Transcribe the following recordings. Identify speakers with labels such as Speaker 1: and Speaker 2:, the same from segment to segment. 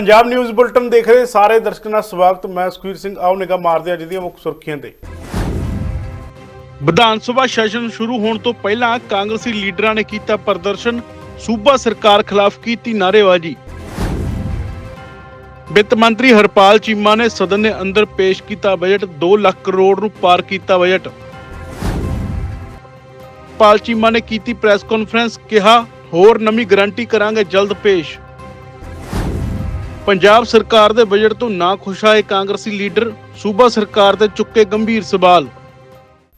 Speaker 1: Punjab news bulletin ਦੇਖ ਰਹੇ ਸਾਰੇ ਦਰਸ਼ਕਾਂ ਦਾ ਸਵਾਗਤ। ਮੈਂ ਸੁਖਵੀਰ ਸਿੰਘ, ਆਓ ਨਿਗਾਹ ਮਾਰਦੇ ਹਾਂ ਅੱਜ ਮੁੱਖ ਸੁਰਖੀਆਂ ਤੇ।
Speaker 2: ਵਿਧਾਨ ਸਭਾ ਸੈਸ਼ਨ ਸ਼ੁਰੂ ਹੋਣ ਤੋਂ ਪਹਿਲਾਂ ਕਾਂਗਰਸੀ ਲੀਡਰਾਂ ਨੇ ਕੀਤਾ ਪ੍ਰਦਰਸ਼ਨ। ਸੂਬਾ ਸਰਕਾਰ ਖਿਲਾਫ ਕੀਤੀ ਨਾਅਰੇਬਾਜ਼ੀ। ਵਿੱਤ ਮੰਤਰੀ ਹਰਪਾਲ ਚੀਮਾ ਨੇ ਸਦਨ ਦੇ ਅੰਦਰ ਪੇਸ਼ ਕੀਤਾ ਬਜਟ। 2 ਲੱਖ ਕਰੋੜ ਨੂੰ ਪਾਰ ਕੀਤਾ ਬਜਟ। ਪਾਲ ਚੀਮਾ ਨੇ ਕੀਤੀ ਪ੍ਰੈਸ ਕਾਨਫਰੰਸ, ਕਿਹਾ, ਹੋਰ ਨਵੀਂ ਗਾਰੰਟੀ ਕਰਾਂਗੇ ਜਲਦ ਪੇਸ਼। ਪੰਜਾਬ ਸਰਕਾਰ ਦੇ ਬਜਟ ਤੋਂ ਨਾ ਖੁਸ਼ ਆਏ ਕਾਂਗਰਸੀ ਲੀਡਰ ਸੂਬਾ ਸਰਕਾਰ ਤੇ ਚੁੱਕੇ ਗੰਭੀਰ ਸਵਾਲ।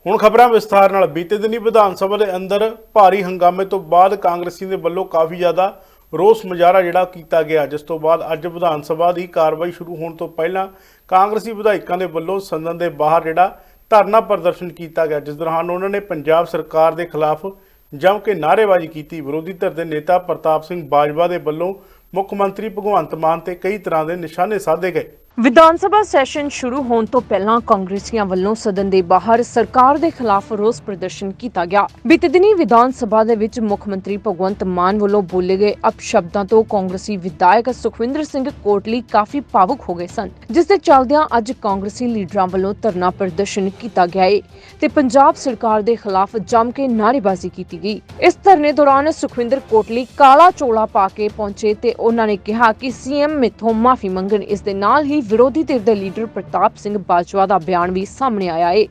Speaker 1: ਹੁਣ ਖਬਰਾਂ ਵਿਸਥਾਰ ਨਾਲ ਬੀਤੇ ਦਿਨੀ ਵਿਧਾਨ ਸਭਾ ਦੇ ਅੰਦਰ ਭਾਰੀ ਹੰਗਾਮੇ ਤੋਂ ਬਾਅਦ ਕਾਂਗਰਸੀ ਦੇ ਵੱਲੋਂ ਕਾਫੀ ਜ਼ਿਆਦਾ ਰੋਸ ਮੁਜ਼ਾਹਰਾ ਜਿਹੜਾ ਕੀਤਾ ਗਿਆ, ਜਿਸ ਤੋਂ ਬਾਅਦ ਅੱਜ ਵਿਧਾਨ ਸਭਾ ਦੀ ਕਾਰਵਾਈ ਸ਼ੁਰੂ ਹੋਣ ਤੋਂ ਪਹਿਲਾਂ ਕਾਂਗਰਸੀ ਵਿਧਾਇਕਾਂ ਦੇ ਵੱਲੋਂ ਸਦਨ ਦੇ ਬਾਹਰ ਜਿਹੜਾ ਧਰਨਾ ਪ੍ਰਦਰਸ਼ਨ ਕੀਤਾ ਗਿਆ, ਜਿਸ ਦੌਰਾਨ ਉਹਨਾਂ ਨੇ ਪੰਜਾਬ ਸਰਕਾਰ ਦੇ ਖਿਲਾਫ ਜਮ ਕੇ ਨਾਅਰੇਬਾਜ਼ੀ ਕੀਤੀ। ਵਿਰੋਧੀ ਧਿਰ ਦੇ ਨੇਤਾ ਪ੍ਰਤਾਪ ਸਿੰਘ ਬਾਜਵਾ ਦੇ ਵੱਲੋਂ ਮੁੱਖ ਮੰਤਰੀ ਭਗਵੰਤ ਮਾਨ ਤੇ ਕਈ ਤਰ੍ਹਾਂ ਦੇ ਨਿਸ਼ਾਨੇ ਸਾਧੇ ਗਏ।
Speaker 3: ਵਿਧਾਨ ਸਭਾ ਸੈਸ਼ਨ ਸ਼ੁਰੂ ਹੋਣ ਤੋਂ ਪਹਿਲਾਂ ਕਾਂਗਰਸੀਆਂ ਵੱਲੋਂ ਸਦਨ ਦੇ ਬਾਹਰ ਸਰਕਾਰ ਦੇ ਖਿਲਾਫ ਰੋਸ ਪ੍ਰਦਰਸ਼ਨ ਕੀਤਾ ਗਿਆ। ਬੀਤੇ ਦਿਨੀ ਵਿਧਾਨ ਸਭਾ ਦੇ ਵਿੱਚ ਮੁੱਖ ਮੰਤਰੀ ਭਗਵੰਤ ਮਾਨ ਵੱਲੋਂ ਬੋਲੇ ਗਏ ਅਪਸ਼ਬਦਾਂ ਤੋਂ ਕਾਂਗਰਸੀ ਵਿਧਾਇਕ ਸੁਖਵਿੰਦਰ ਸਿੰਘ ਕੋਟਲੀ ਕਾਫੀ ਭਾਵੁਕ ਹੋ ਗਏ ਸਨ, ਜਿਸ ਦੇ ਚੱਲਦਿਆਂ ਅੱਜ ਕਾਂਗਰਸੀ ਲੀਡਰਾਂ ਵੱਲੋਂ ਧਰਨਾ ਪ੍ਰਦਰਸ਼ਨ ਕੀਤਾ ਗਿਆ ਏ ਤੇ ਪੰਜਾਬ ਸਰਕਾਰ ਦੇ ਖਿਲਾਫ ਜੰਮ ਕੇ ਨਾਅਰੇਬਾਜ਼ੀ ਕੀਤੀ ਗਈ। ਇਸ ਧਰਨੇ ਦੌਰਾਨ ਸੁਖਵਿੰਦਰ ਕੋਟਲੀ ਕਾਲਾ ਚੋਲਾ ਪਾ ਕੇ ਪਹੁੰਚੇ ਤੇ ਉਹਨਾਂ ਨੇ ਕਿਹਾ ਕਿ ਸੀਐਮ ਮਿੱਥੋਂ ਮਾਫੀ ਮੰਗਣ, ਇਸ ਦੇ ਨਾਲ ਹੀ ਵਿਰੋਧੀ ਧਿਰ ਦੇ ਲੀਡਰ ਪ੍ਰਤਾਪ ਸਿੰਘ ਬਾਜਵਾ ਦਾ ਬਿਆਨ ਵੀ ਸਾਹਮਣੇ ਆਇਆ ਹੈ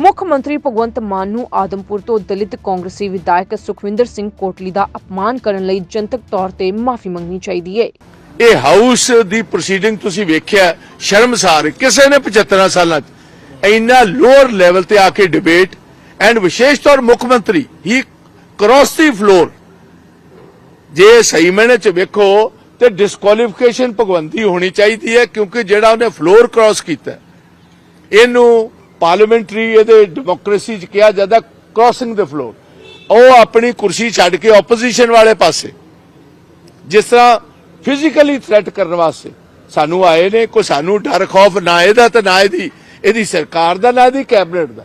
Speaker 3: ਮੁੱਖ ਮੰਤਰੀ ਭਗਵੰਤ ਮਾਨ ਨੂੰ ਆਦਮਪੁਰ ਤੋਂ ਦਲਿਤ ਕਾਂਗਰਸੀ ਵਿਧਾਇਕ ਸੁਖਵਿੰਦਰ ਸਿੰਘ ਕੋਟਲੀ ਦਾ ਅਪਮਾਨ ਕਰਨ ਲਈ ਜਨਤਕ ਤੌਰ ਤੇ ਮਾਫੀ ਮੰਗਣੀ ਚਾਹੀਦੀ ਹੈ
Speaker 4: ਇਹ ਹਾਊਸ ਦੀ ਪ੍ਰੋਸੀਡਿੰਗ ਤੁਸੀਂ ਵੇਖਿਆ, ਸ਼ਰਮਸਾਰ ਹੈ। ਕਿਸੇ ਨੇ 75 ਸਾਲਾਂ ਚ ਇੰਨਾ ਲੋਅਰ ਲੈਵਲ ਤੇ ਆ ਕੇ ਡਿਬੇਟ ਐਂਡ ਵਿਸ਼ੇਸ਼ ਤੌਰ ਮੁੱਖ ਮੰਤਰੀ ਹੀ ਕ੍ਰਾਸ ਦੀ ਫਲੋਰ ਜੇ ਸਹੀ ਮੈਨੇ ਚ ਵੇਖੋ ਤੇ ਡਿਸਕੁਆਲੀਫਿਕੇਸ਼ਨ ਭਗਵੰਤੀ ਹੋਣੀ ਚਾਹੀਦੀ ਹੈ, ਕਿਉਂਕਿ ਜਿਹੜਾ ਉਹਨੇ ਫਲੋਰ ਕ੍ਰਾਸ ਕੀਤਾ ਇਹਨੂੰ ਪਾਰਲੀਮੈਂਟਰੀ ਇਹਦੇ ਡੈਮੋਕ੍ਰੇਸੀ ਚ ਕਿਹਾ ਜਾਂਦਾ ਕ੍ਰਾਸਿੰਗ ਦ ਫਲੋਰ ਉਹ ਆਪਣੀ ਕੁਰਸੀ ਛੱਡ ਕੇ ਆਪੋਜੀਸ਼ਨ ਵਾਲੇ ਪਾਸੇ, ਜਿਸ ਤਰ੍ਹਾਂ ਫਿਜ਼ੀਕਲੀ ਥ੍ਰੈਟ ਕਰਨ ਵਾਸਤੇ ਸਾਨੂੰ ਆਏ ਨੇ, ਕੋਈ ਸਾਨੂੰ ਡਰ, ਖੌਫ ਨਾ ਇਹਦਾ ਤੇ ਨਾ ਇਹਦੀ ਇਹਦੀ ਸਰਕਾਰ ਦਾ, ਨਾ ਇਹਦੀ ਕੈਬਨਿਟ ਦਾ।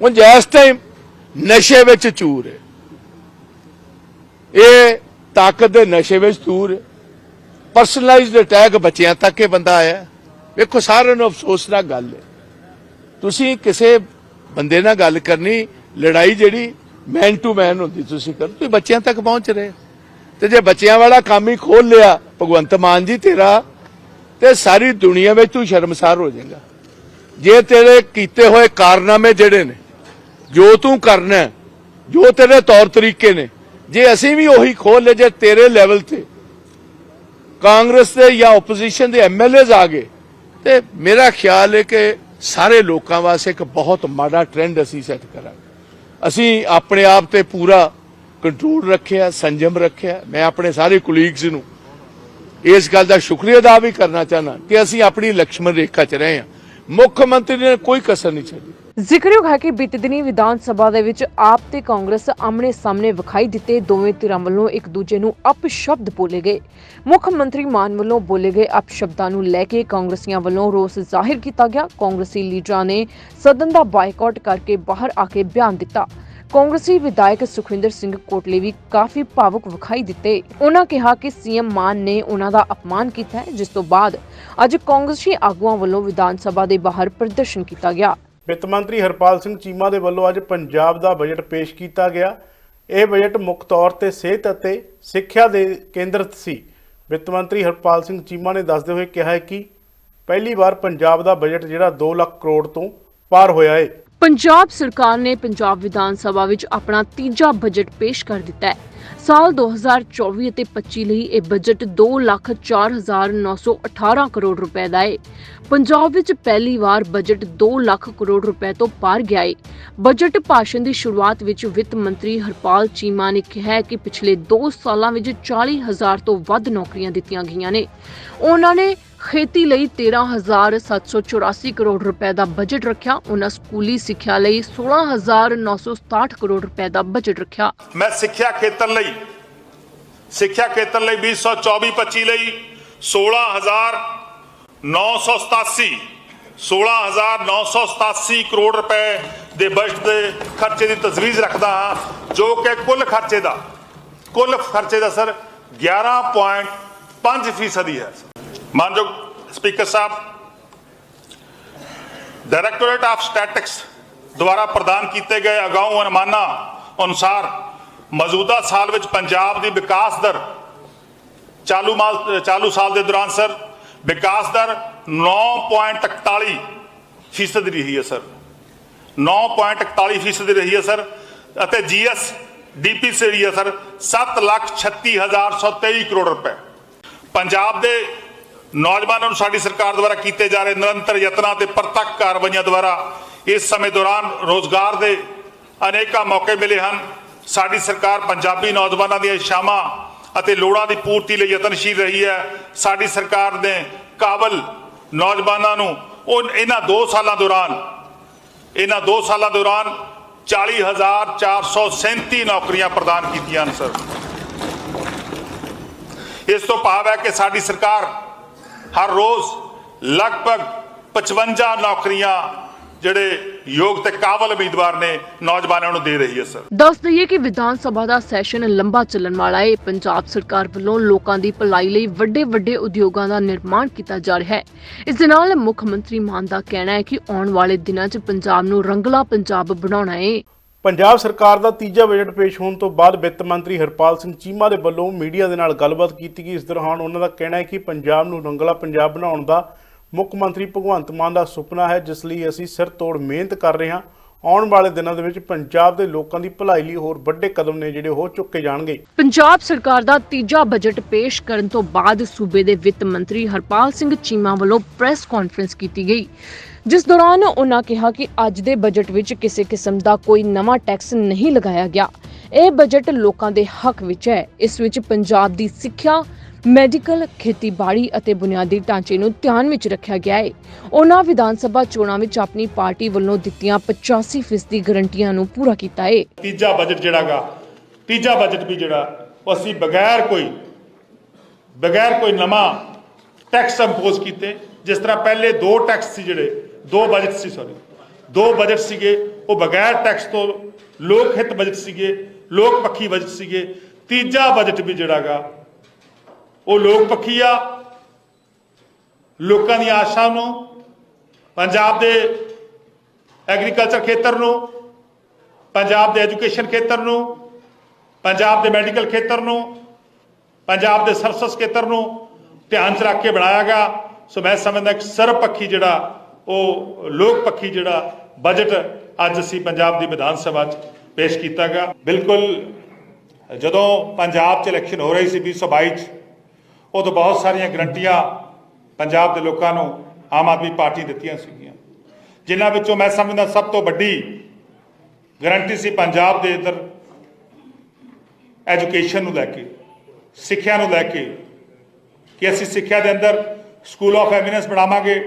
Speaker 4: ਹੁਣ ਜੈਸ ਟਾਈਮ ਨਸ਼ੇ ਵਿੱਚ ਚੂਰ ਹੈ, ਇਹ ਤਾਕਤ ਦੇ ਨਸ਼ੇ ਵਿੱਚ ਚੂਰ ਹੈ ਪਰਸਨਲਾਈਜ਼ਡ ਅਟੈਕ ਬੱਚਿਆਂ ਤੱਕ ਇਹ ਬੰਦਾ ਆਇਆ। ਵੇਖੋ, ਸਾਰਿਆਂ ਨੂੰ ਅਫਸੋਸਨਾਕ ਗੱਲ ਹੈ। ਤੁਸੀਂ ਕਿਸੇ ਬੰਦੇ ਨਾਲ ਗੱਲ ਕਰਨੀ, ਲੜਾਈ ਜਿਹੜੀ ਮੈਨ ਟੂ ਮੈਨ ਹੁੰਦੀ ਤੁਸੀਂ ਕਰ, ਤੁਸੀਂ ਬੱਚਿਆਂ ਤੱਕ ਪਹੁੰਚ ਰਹੇ। ਤੇ ਜੇ ਬੱਚਿਆਂ ਵਾਲਾ ਕੰਮ ਹੀ ਖੋਲ ਲਿਆ, ਭਗਵੰਤ ਮਾਨ ਜੀ ਤੇਰਾ, ਤੇ ਸਾਰੀ ਦੁਨੀਆ ਵਿੱਚ ਤੂੰ ਸ਼ਰਮਸਾਰ ਹੋ ਜਾਏਗਾ। ਜੇ ਤੇਰੇ ਕੀਤੇ ਹੋਏ ਕਾਰਨਾਮੇ ਜਿਹੜੇ ਨੇ, ਜੋ ਤੂੰ ਕਰਨਾ ਜੋ ਤੇਰੇ ਤੌਰ ਤਰੀਕੇ ਨੇ, ਜੇ ਅਸੀਂ ਵੀ ਉਹੀ ਖੋਲ ਲਏ ਜੇ ਤੇਰੇ ਲੈਵਲ ਤੇ ਕਾਂਗਰਸ ਦੇ ਜਾਂ ਆਪੋਜੀਸ਼ਨ ਦੇ ਐਮਐਲਏਜ਼ ਆ ਗਏ। ਤੇ ਮੇਰਾ ਖਿਆਲ ਹੈ ਕਿ ਸਾਰੇ ਲੋਕਾਂ ਵਾਸਤੇ ਇੱਕ ਬਹੁਤ ਮਾੜਾ ਟ੍ਰੈਂਡ ਅਸੀਂ ਸੈੱਟ ਕਰਾਂਗੇ। ਅਸੀਂ ਆਪਣੇ ਆਪ ਤੇ ਪੂਰਾ ਕੰਟਰੋਲ ਰੱਖਿਆ, ਸੰਜਮ ਰੱਖਿਆ। ਮੈਂ ਆਪਣੇ ਸਾਰੇ ਕੁਲੀਗਸ ਨੂੰ ਇਸ ਗੱਲ ਦਾ ਸ਼ੁਕਰੀਆ ਅਦਾ ਵੀ ਕਰਨਾ ਚਾਹਨਾ ਕਿ ਅਸੀਂ ਆਪਣੀ ਲਕਸ਼ਮਣ ਰੇਖਾ 'ਚ ਰਹੇ ਹਾਂ। ਮੁੱਖ ਮੰਤਰੀ ਨੇ ਕੋਈ ਕਸਰ ਨਹੀਂ ਛੱਡੀ।
Speaker 3: ਜ਼ਿਕਰਯੋਗ ਹੈ ਕਿ ਬੀਤੇ ਦਿਨੀ ਵਿਧਾਨ ਸਭਾ ਦੇ ਵਿੱਚ ਆਪ ਤੇ ਕਾਂਗਰਸ ਆਮਣੇ ਸਾਹਮਣੇ ਵਿਖਾਈ ਦਿੱਤੇ ਦੋਵੇਂ ਧਿਰਾਂ ਵੱਲੋਂ ਇੱਕ ਦੂਜੇ ਨੂੰ ਅਪਸ਼ਬਦ ਬੋਲੇ ਗਏ। ਮੁੱਖ ਮੰਤਰੀ ਮਾਨ ਵੱਲੋਂ ਬੋਲੇ ਗਏ ਅਪਸ਼ਬਦਾਂ ਨੂੰ ਲੈ ਕੇ ਕਾਂਗਰਸੀਆਂ ਵੱਲੋਂ ਰੋਸ ਜ਼ਾਹਿਰ ਕੀਤਾ ਗਿਆ। ਕਾਂਗਰਸੀ ਲੀਡਰਾਂ ਨੇ ਸਦਨ ਦਾ ਬਾਈਕਾਟ ਕਰਕੇ ਬਾਹਰ ਆ ਕੇ ਬਿਆਨ ਦਿੱਤਾ। ਕਾਂਗਰਸੀ ਵਿਧਾਇਕ ਸੁਖਵਿੰਦਰ ਸਿੰਘ ਕੋਟਲੇ ਵੀ ਕਾਫੀ ਭਾਵੁਕ ਵਿਖਾਈ ਦਿੱਤੇ। ਉਹਨਾਂ ਕਿਹਾ ਕਿ ਸੀਐਮ ਮਾਨ ਨੇ ਉਹਨਾਂ ਦਾ ਅਪਮਾਨ ਕੀਤਾ ਹੈ, ਜਿਸ ਤੋਂ ਬਾਅਦ ਅੱਜ ਕਾਂਗਰਸੀ ਆਗੂਆਂ ਵੱਲੋਂ ਵਿਧਾਨ ਸਭਾ ਦੇ ਬਾਹਰ ਪ੍ਰਦਰਸ਼ਨ ਕੀਤਾ ਗਿਆ।
Speaker 1: ਵਿੱਤ ਮੰਤਰੀ ਹਰਪਾਲ ਸਿੰਘ ਚੀਮਾ ਦੇ ਵੱਲੋਂ ਅੱਜ ਪੰਜਾਬ ਦਾ ਬਜਟ ਪੇਸ਼ ਕੀਤਾ ਗਿਆ। ਇਹ ਬਜਟ ਮੁੱਖ ਤੌਰ ਤੇ ਸਿਹਤ ਅਤੇ ਸਿੱਖਿਆ ਦੇ ਕੇਂਦਰਿਤ ਸੀ। ਵਿੱਤ ਮੰਤਰੀ ਹਰਪਾਲ ਸਿੰਘ ਚੀਮਾ ਨੇ ਦੱਸਦੇ ਹੋਏ ਕਿਹਾ ਹੈ ਕਿ ਪਹਿਲੀ ਵਾਰ ਪੰਜਾਬ ਦਾ ਬਜਟ ਜਿਹੜਾ 2 ਲੱਖ ਕਰੋੜ ਤੋਂ ਪਾਰ ਹੋਇਆ ਹੈ
Speaker 3: ਪੰਜਾਬ ਸਰਕਾਰ ਨੇ ਪੰਜਾਬ ਵਿਧਾਨ ਸਭਾ ਵਿੱਚ ਆਪਣਾ ਤੀਜਾ ਬਜਟ ਪੇਸ਼ ਕਰ ਦਿੱਤਾ ਹੈ। ਸਾਲ 2024 ਅਤੇ 25 ਲਈ ਇਹ ਬਜਟ 2,04,918 ਕਰੋੜ ਰੁਪਏ ਦਾ ਹੈ ਪੰਜਾਬ ਵਿੱਚ ਪਹਿਲੀ ਵਾਰ ਬਜਟ 2 ਲੱਖ ਕਰੋੜ ਰੁਪਏ ਤੋਂ ਪਾਰ ਗਿਆ ਹੈ ਬਜਟ ਭਾਸ਼ਣ ਦੀ ਸ਼ੁਰੂਆਤ ਵਿੱਚ ਵਿੱਤ ਮੰਤਰੀ ਹਰਪਾਲ ਚੀਮਾ ਨੇ ਕਿਹਾ ਕਿ ਪਿਛਲੇ 2 ਸਾਲਾਂ ਵਿੱਚ 40,000 ਤੋਂ ਵੱਧ ਨੌਕਰੀਆਂ ਦਿੱਤੀਆਂ ਗਈਆਂ ਨੇ। ਉਹਨਾਂ ਨੇ ਖੇਤੀ ਲਈ 13784 ਕਰੋੜ ਰੁਪਏ ਦਾ ਬਜਟ ਰੱਖਿਆ, ਉਹਨਾਂ ਸਕੂਲੀ ਸਿੱਖਿਆ ਲਈ 16967 ਕਰੋੜ ਰੁਪਏ ਦਾ ਬਜਟ ਰੱਖਿਆ।
Speaker 5: ਮੈਂ ਸਿੱਖਿਆ ਖੇਤਰ ਲਈ, ਸਿੱਖਿਆ ਖੇਤਰ ਲਈ 2024-25 ਲਈ 16987 16987 ਕਰੋੜ ਰੁਪਏ ਦੇ ਬਜਟ ਦੇ ਖਰਚੇ ਦੀ ਤਜਵੀਜ਼ ਰੱਖਦਾ ਹਾਂ, ਜੋ ਕਿ ਕੁੱਲ ਖਰਚੇ ਦਾ, ਕੁੱਲ ਖਰਚੇ ਦਾ ਸਰ 11.5 ਫੀਸਦੀ ਹੈ। ਮਾਨਯੋਗ ਸਪੀਕਰ ਸਾਹਿਬ ਡਾਇਰੈਕਟੋਰੇਟ ਆਫ ਸਟੈਟਿਕਸ ਦੁਆਰਾ ਪ੍ਰਦਾਨ ਕੀਤੇ ਗਏ ਅਗਾਊਂ ਅਨੁਮਾਨਾਂ ਅਨੁਸਾਰ ਮੌਜੂਦਾ ਸਾਲ ਵਿੱਚ ਪੰਜਾਬ ਦੀ ਵਿਕਾਸ ਦਰ ਚਾਲੂ ਮਾਲ, ਚਾਲੂ ਸਾਲ ਦੇ ਦੌਰਾਨ ਸਰ, ਵਿਕਾਸ ਦਰ 9.41 ਫੀਸਦ ਰਹੀ ਹੈ ਸਰ। 9.41 ਫੀਸਦ ਰਹੀ ਹੈ ਸਰ ਅਤੇ ਜੀਐਸ ਡੀਪੀ ਸੇ ਰਹੀ ਹੈ ਸਰ 736123 ਕਰੋੜ ਰੁਪਏ। ਪੰਜਾਬ ਦੇ ਨੌਜਵਾਨਾਂ ਨੂੰ ਸਾਡੀ ਸਰਕਾਰ ਦੁਆਰਾ ਕੀਤੇ ਜਾ ਰਹੇ ਨਿਰੰਤਰ ਯਤਨਾਂ ਤੇ ਪ੍ਰਤੱਖ ਕਾਰਵਾਈਆਂ ਦੁਆਰਾ ਇਸ ਸਮੇਂ ਦੌਰਾਨ ਰੋਜ਼ਗਾਰ ਦੇ ਅਨੇਕਾਂ ਮੌਕੇ ਮਿਲੇ ਹਨ। ਸਾਡੀ ਸਰਕਾਰ ਪੰਜਾਬੀ ਨੌਜਵਾਨਾਂ ਦੀਆਂ ਇੱਛਾਵਾਂ ਅਤੇ ਲੋੜਾਂ ਦੀ ਪੂਰਤੀ ਲਈ ਯਤਨਸ਼ੀਲ ਰਹੀ ਹੈ। ਸਾਡੀ ਸਰਕਾਰ ਨੇ ਕਾਬਲ ਨੌਜਵਾਨਾਂ ਨੂੰ ਉਹ ਇਹਨਾਂ 2 ਸਾਲਾਂ ਦੌਰਾਨ, ਇਹਨਾਂ 2 ਸਾਲਾਂ ਦੌਰਾਨ 40437 ਨੌਕਰੀਆਂ ਪ੍ਰਦਾਨ ਕੀਤੀਆਂ ਹਨ, ਸਰ। ਇਸ ਤੋਂ ਭਾਵ ਹੈ ਕਿ ਸਾਡੀ ਸਰਕਾਰ ਹਰ ਰੋਜ਼ ਲਗਭਗ 55 ਨੌਕਰੀਆਂ ਜਿਹੜੇ ਯੋਗ ਤੇ ਕਾਬਲ ਉਮੀਦਵਾਰ ਨੇ ਨੌਜਵਾਨਾਂ ਨੂੰ ਦੇ ਰਹੀ ਹੈ, ਸਰ।
Speaker 3: ਦੱਸ ਦਈਏ ਕਿ ਵਿਧਾਨ ਸਭਾ ਦਾ ਸੈਸ਼ਨ ਲੰਬਾ ਚੱਲਣ ਵਾਲਾ ਹੈ। ਪੰਜਾਬ ਸਰਕਾਰ ਵੱਲੋਂ ਲੋਕਾਂ ਦੀ ਭਲਾਈ ਲਈ ਵੱਡੇ ਵੱਡੇ ਉਦਯੋਗਾਂ ਦਾ ਨਿਰਮਾਣ ਕੀਤਾ ਜਾ ਰਿਹਾ ਹੈ। ਇਸ ਦੇ ਨਾਲ ਮੁੱਖ ਮੰਤਰੀ ਮਾਨ ਦਾ ਕਹਿਣਾ ਹੈ ਕਿ ਆਉਣ ਵਾਲੇ ਦਿਨਾਂ 'ਚ ਪੰਜਾਬ ਨੂੰ ਰੰਗਲਾ ਪੰਜਾਬ ਬਣਾਉਣਾ ਹੈ।
Speaker 1: ਪੰਜਾਬ ਸਰਕਾਰ ਦਾ ਤੀਜਾ ਬਜਟ ਪੇਸ਼ ਹੋਣ ਤੋਂ ਬਾਅਦ ਵਿੱਤ ਮੰਤਰੀ ਹਰਪਾਲ ਸਿੰਘ ਚੀਮਾ ਦੇ ਵੱਲੋਂ ਮੀਡੀਆ ਦੇ ਨਾਲ ਗੱਲਬਾਤ ਕੀਤੀ ਗਈ। ਇਸ ਦੌਰਾਨ ਉਹਨਾਂ ਦਾ ਕਹਿਣਾ ਹੈ ਕਿ ਪੰਜਾਬ ਨੂੰ ਰੰਗਲਾ ਪੰਜਾਬ ਬਣਾਉਣ ਦਾ ਮੁੱਖ ਮੰਤਰੀ ਭਗਵੰਤ ਮਾਨ ਦਾ ਸੁਪਨਾ ਹੈ, ਜਿਸ ਲਈ ਅਸੀਂ ਸਿਰ ਤੋੜ ਮਿਹਨਤ ਕਰ ਰਹੇ ਹਾਂ। ਆਉਣ ਵਾਲੇ ਦਿਨਾਂ ਦੇ ਵਿੱਚ ਪੰਜਾਬ ਦੇ ਲੋਕਾਂ ਦੀ ਭਲਾਈ ਲਈ ਹੋਰ ਵੱਡੇ ਕਦਮ ਨੇ ਜਿਹੜੇ ਉਹ ਚੁੱਕੇ ਜਾਣਗੇ।
Speaker 3: ਪੰਜਾਬ ਸਰਕਾਰ ਦਾ ਤੀਜਾ ਬਜਟ ਪੇਸ਼ ਕਰਨ ਤੋਂ ਬਾਅਦ ਸੂਬੇ ਦੇ ਵਿੱਤ ਮੰਤਰੀ ਹਰਪਾਲ ਸਿੰਘ ਚੀਮਾ ਵੱਲੋਂ ਪ੍ਰੈਸ ਕਾਨਫਰੰਸ ਕੀਤੀ ਗਈ। ਜਿਸ ਦੌਰਾਨ ਉਹਨਾਂ ਕਿਹਾ ਕਿ ਅੱਜ ਦੇ ਬਜਟ ਵਿੱਚ ਕਿਸੇ ਕਿਸਮ ਦਾ ਕੋਈ ਨਵਾਂ ਟੈਕਸ ਨਹੀਂ ਲਗਾਇਆ ਗਿਆ। ਇਹ ਬਜਟ ਲੋਕਾਂ ਦੇ ਹੱਕ ਵਿੱਚ ਹੈ। ਇਸ ਵਿੱਚ ਪੰਜਾਬ ਦੀ ਸਿੱਖਿਆ ਮੈਡੀਕਲ, ਖੇਤੀਬਾੜੀ ਅਤੇ ਬੁਨਿਆਦੀ ਢਾਂਚੇ ਨੂੰ ਧਿਆਨ ਵਿੱਚ ਰੱਖਿਆ ਗਿਆ ਹੈ ਉਹਨਾਂ ਵਿਧਾਨ ਸਭਾ ਚੋਣਾਂ ਵਿੱਚ ਆਪਣੀ ਪਾਰਟੀ ਵੱਲੋਂ ਦਿੱਤੀਆਂ 85% ਦੀ ਗਰੰਟੀਆਂ ਨੂੰ ਪੂਰਾ ਕੀਤਾ ਹੈ
Speaker 5: ਤੀਜਾ ਬਜਟ ਜਿਹੜਾਗਾ ਤੀਜਾ ਬਜਟ ਵੀ ਜਿਹੜਾ ਅਸੀਂ ਬਗੈਰ ਕੋਈ ਬਗੈਰ ਕੋਈ ਨਵਾਂ ਟੈਕਸ ਇੰਪੋਜ਼ ਕੀਤੇ। ਜਿਸ ਤਰ੍ਹਾਂ ਪਹਿਲੇ ਦੋ ਟੈਕਸ ਸੀ ਜਿਹੜੇ ਦੋ ਬਜਟ ਸੀ ਸੌਰੀ ਦੋ ਬਜਟ ਸੀਗੇ, ਉਹ ਬਗੈਰ ਟੈਕਸ ਤੋਂ ਲੋਕ ਹਿੱਤ ਬਜਟ ਸੀਗੇ, ਲੋਕ ਪੱਖੀ ਬਜਟ ਸੀਗੇ। ਤੀਜਾ ਬਜਟ ਵੀ ਜਿਹੜਾਗਾ ਉਹ ਲੋਕ ਪੱਖੀ ਆ ਲੋਕਾਂ ਦੀ ਆਸ਼ਾ ਨੂੰ, ਪੰਜਾਬ ਦੇ ਐਗਰੀਕਲਚਰ ਖੇਤਰ ਨੂੰ, ਪੰਜਾਬ ਦੇ ਐਜੂਕੇਸ਼ਨ ਖੇਤਰ ਨੂੰ, ਪੰਜਾਬ ਦੇ ਮੈਡੀਕਲ ਖੇਤਰ ਨੂੰ, ਪੰਜਾਬ ਦੇ ਸਰਵਿਸ ਖੇਤਰ ਨੂੰ ਧਿਆਨ 'ਚ ਰੱਖ ਕੇ ਬਣਾਇਆ ਗਿਆ। ਸੋ ਮੈਂ ਸਮਝਦਾ ਇੱਕ ਸਰਬਪੱਖੀ ਜਿਹੜਾ, ਉਹ ਲੋਕ ਪੱਖੀ ਜਿਹੜਾ ਬਜਟ ਅੱਜ ਅਸੀਂ ਪੰਜਾਬ ਦੀ ਵਿਧਾਨ ਸਭਾ 'ਚ ਪੇਸ਼ ਕੀਤਾ ਗਿਆ। ਬਿਲਕੁਲ, ਜਦੋਂ ਪੰਜਾਬ 'ਚ ਇਲੈਕਸ਼ਨ ਹੋ ਰਹੀ ਸੀ 2022 'ਚ ਉਦੋਂ ਬਹੁਤ ਸਾਰੀਆਂ ਗਰੰਟੀਆਂ ਪੰਜਾਬ ਦੇ ਲੋਕਾਂ ਨੂੰ ਆਮ ਆਦਮੀ ਪਾਰਟੀ ਦਿੱਤੀਆਂ ਸੀਗੀਆਂ। ਜਿਨ੍ਹਾਂ ਵਿੱਚੋਂ ਮੈਂ ਸਮਝਦਾ ਸਭ ਤੋਂ ਵੱਡੀ ਗਰੰਟੀ ਸੀ ਪੰਜਾਬ ਦੇ ਅੰਦਰ ਐਜੂਕੇਸ਼ਨ ਨੂੰ ਲੈ ਕੇ, ਸਿੱਖਿਆ ਨੂੰ ਲੈ ਕੇ ਕਿ ਅਸੀਂ ਸਿੱਖਿਆ ਦੇ ਅੰਦਰ ਸਕੂਲ ਆਫ ਐਮੀਨੈਂਸ ਬਣਾਵਾਂਗੇ।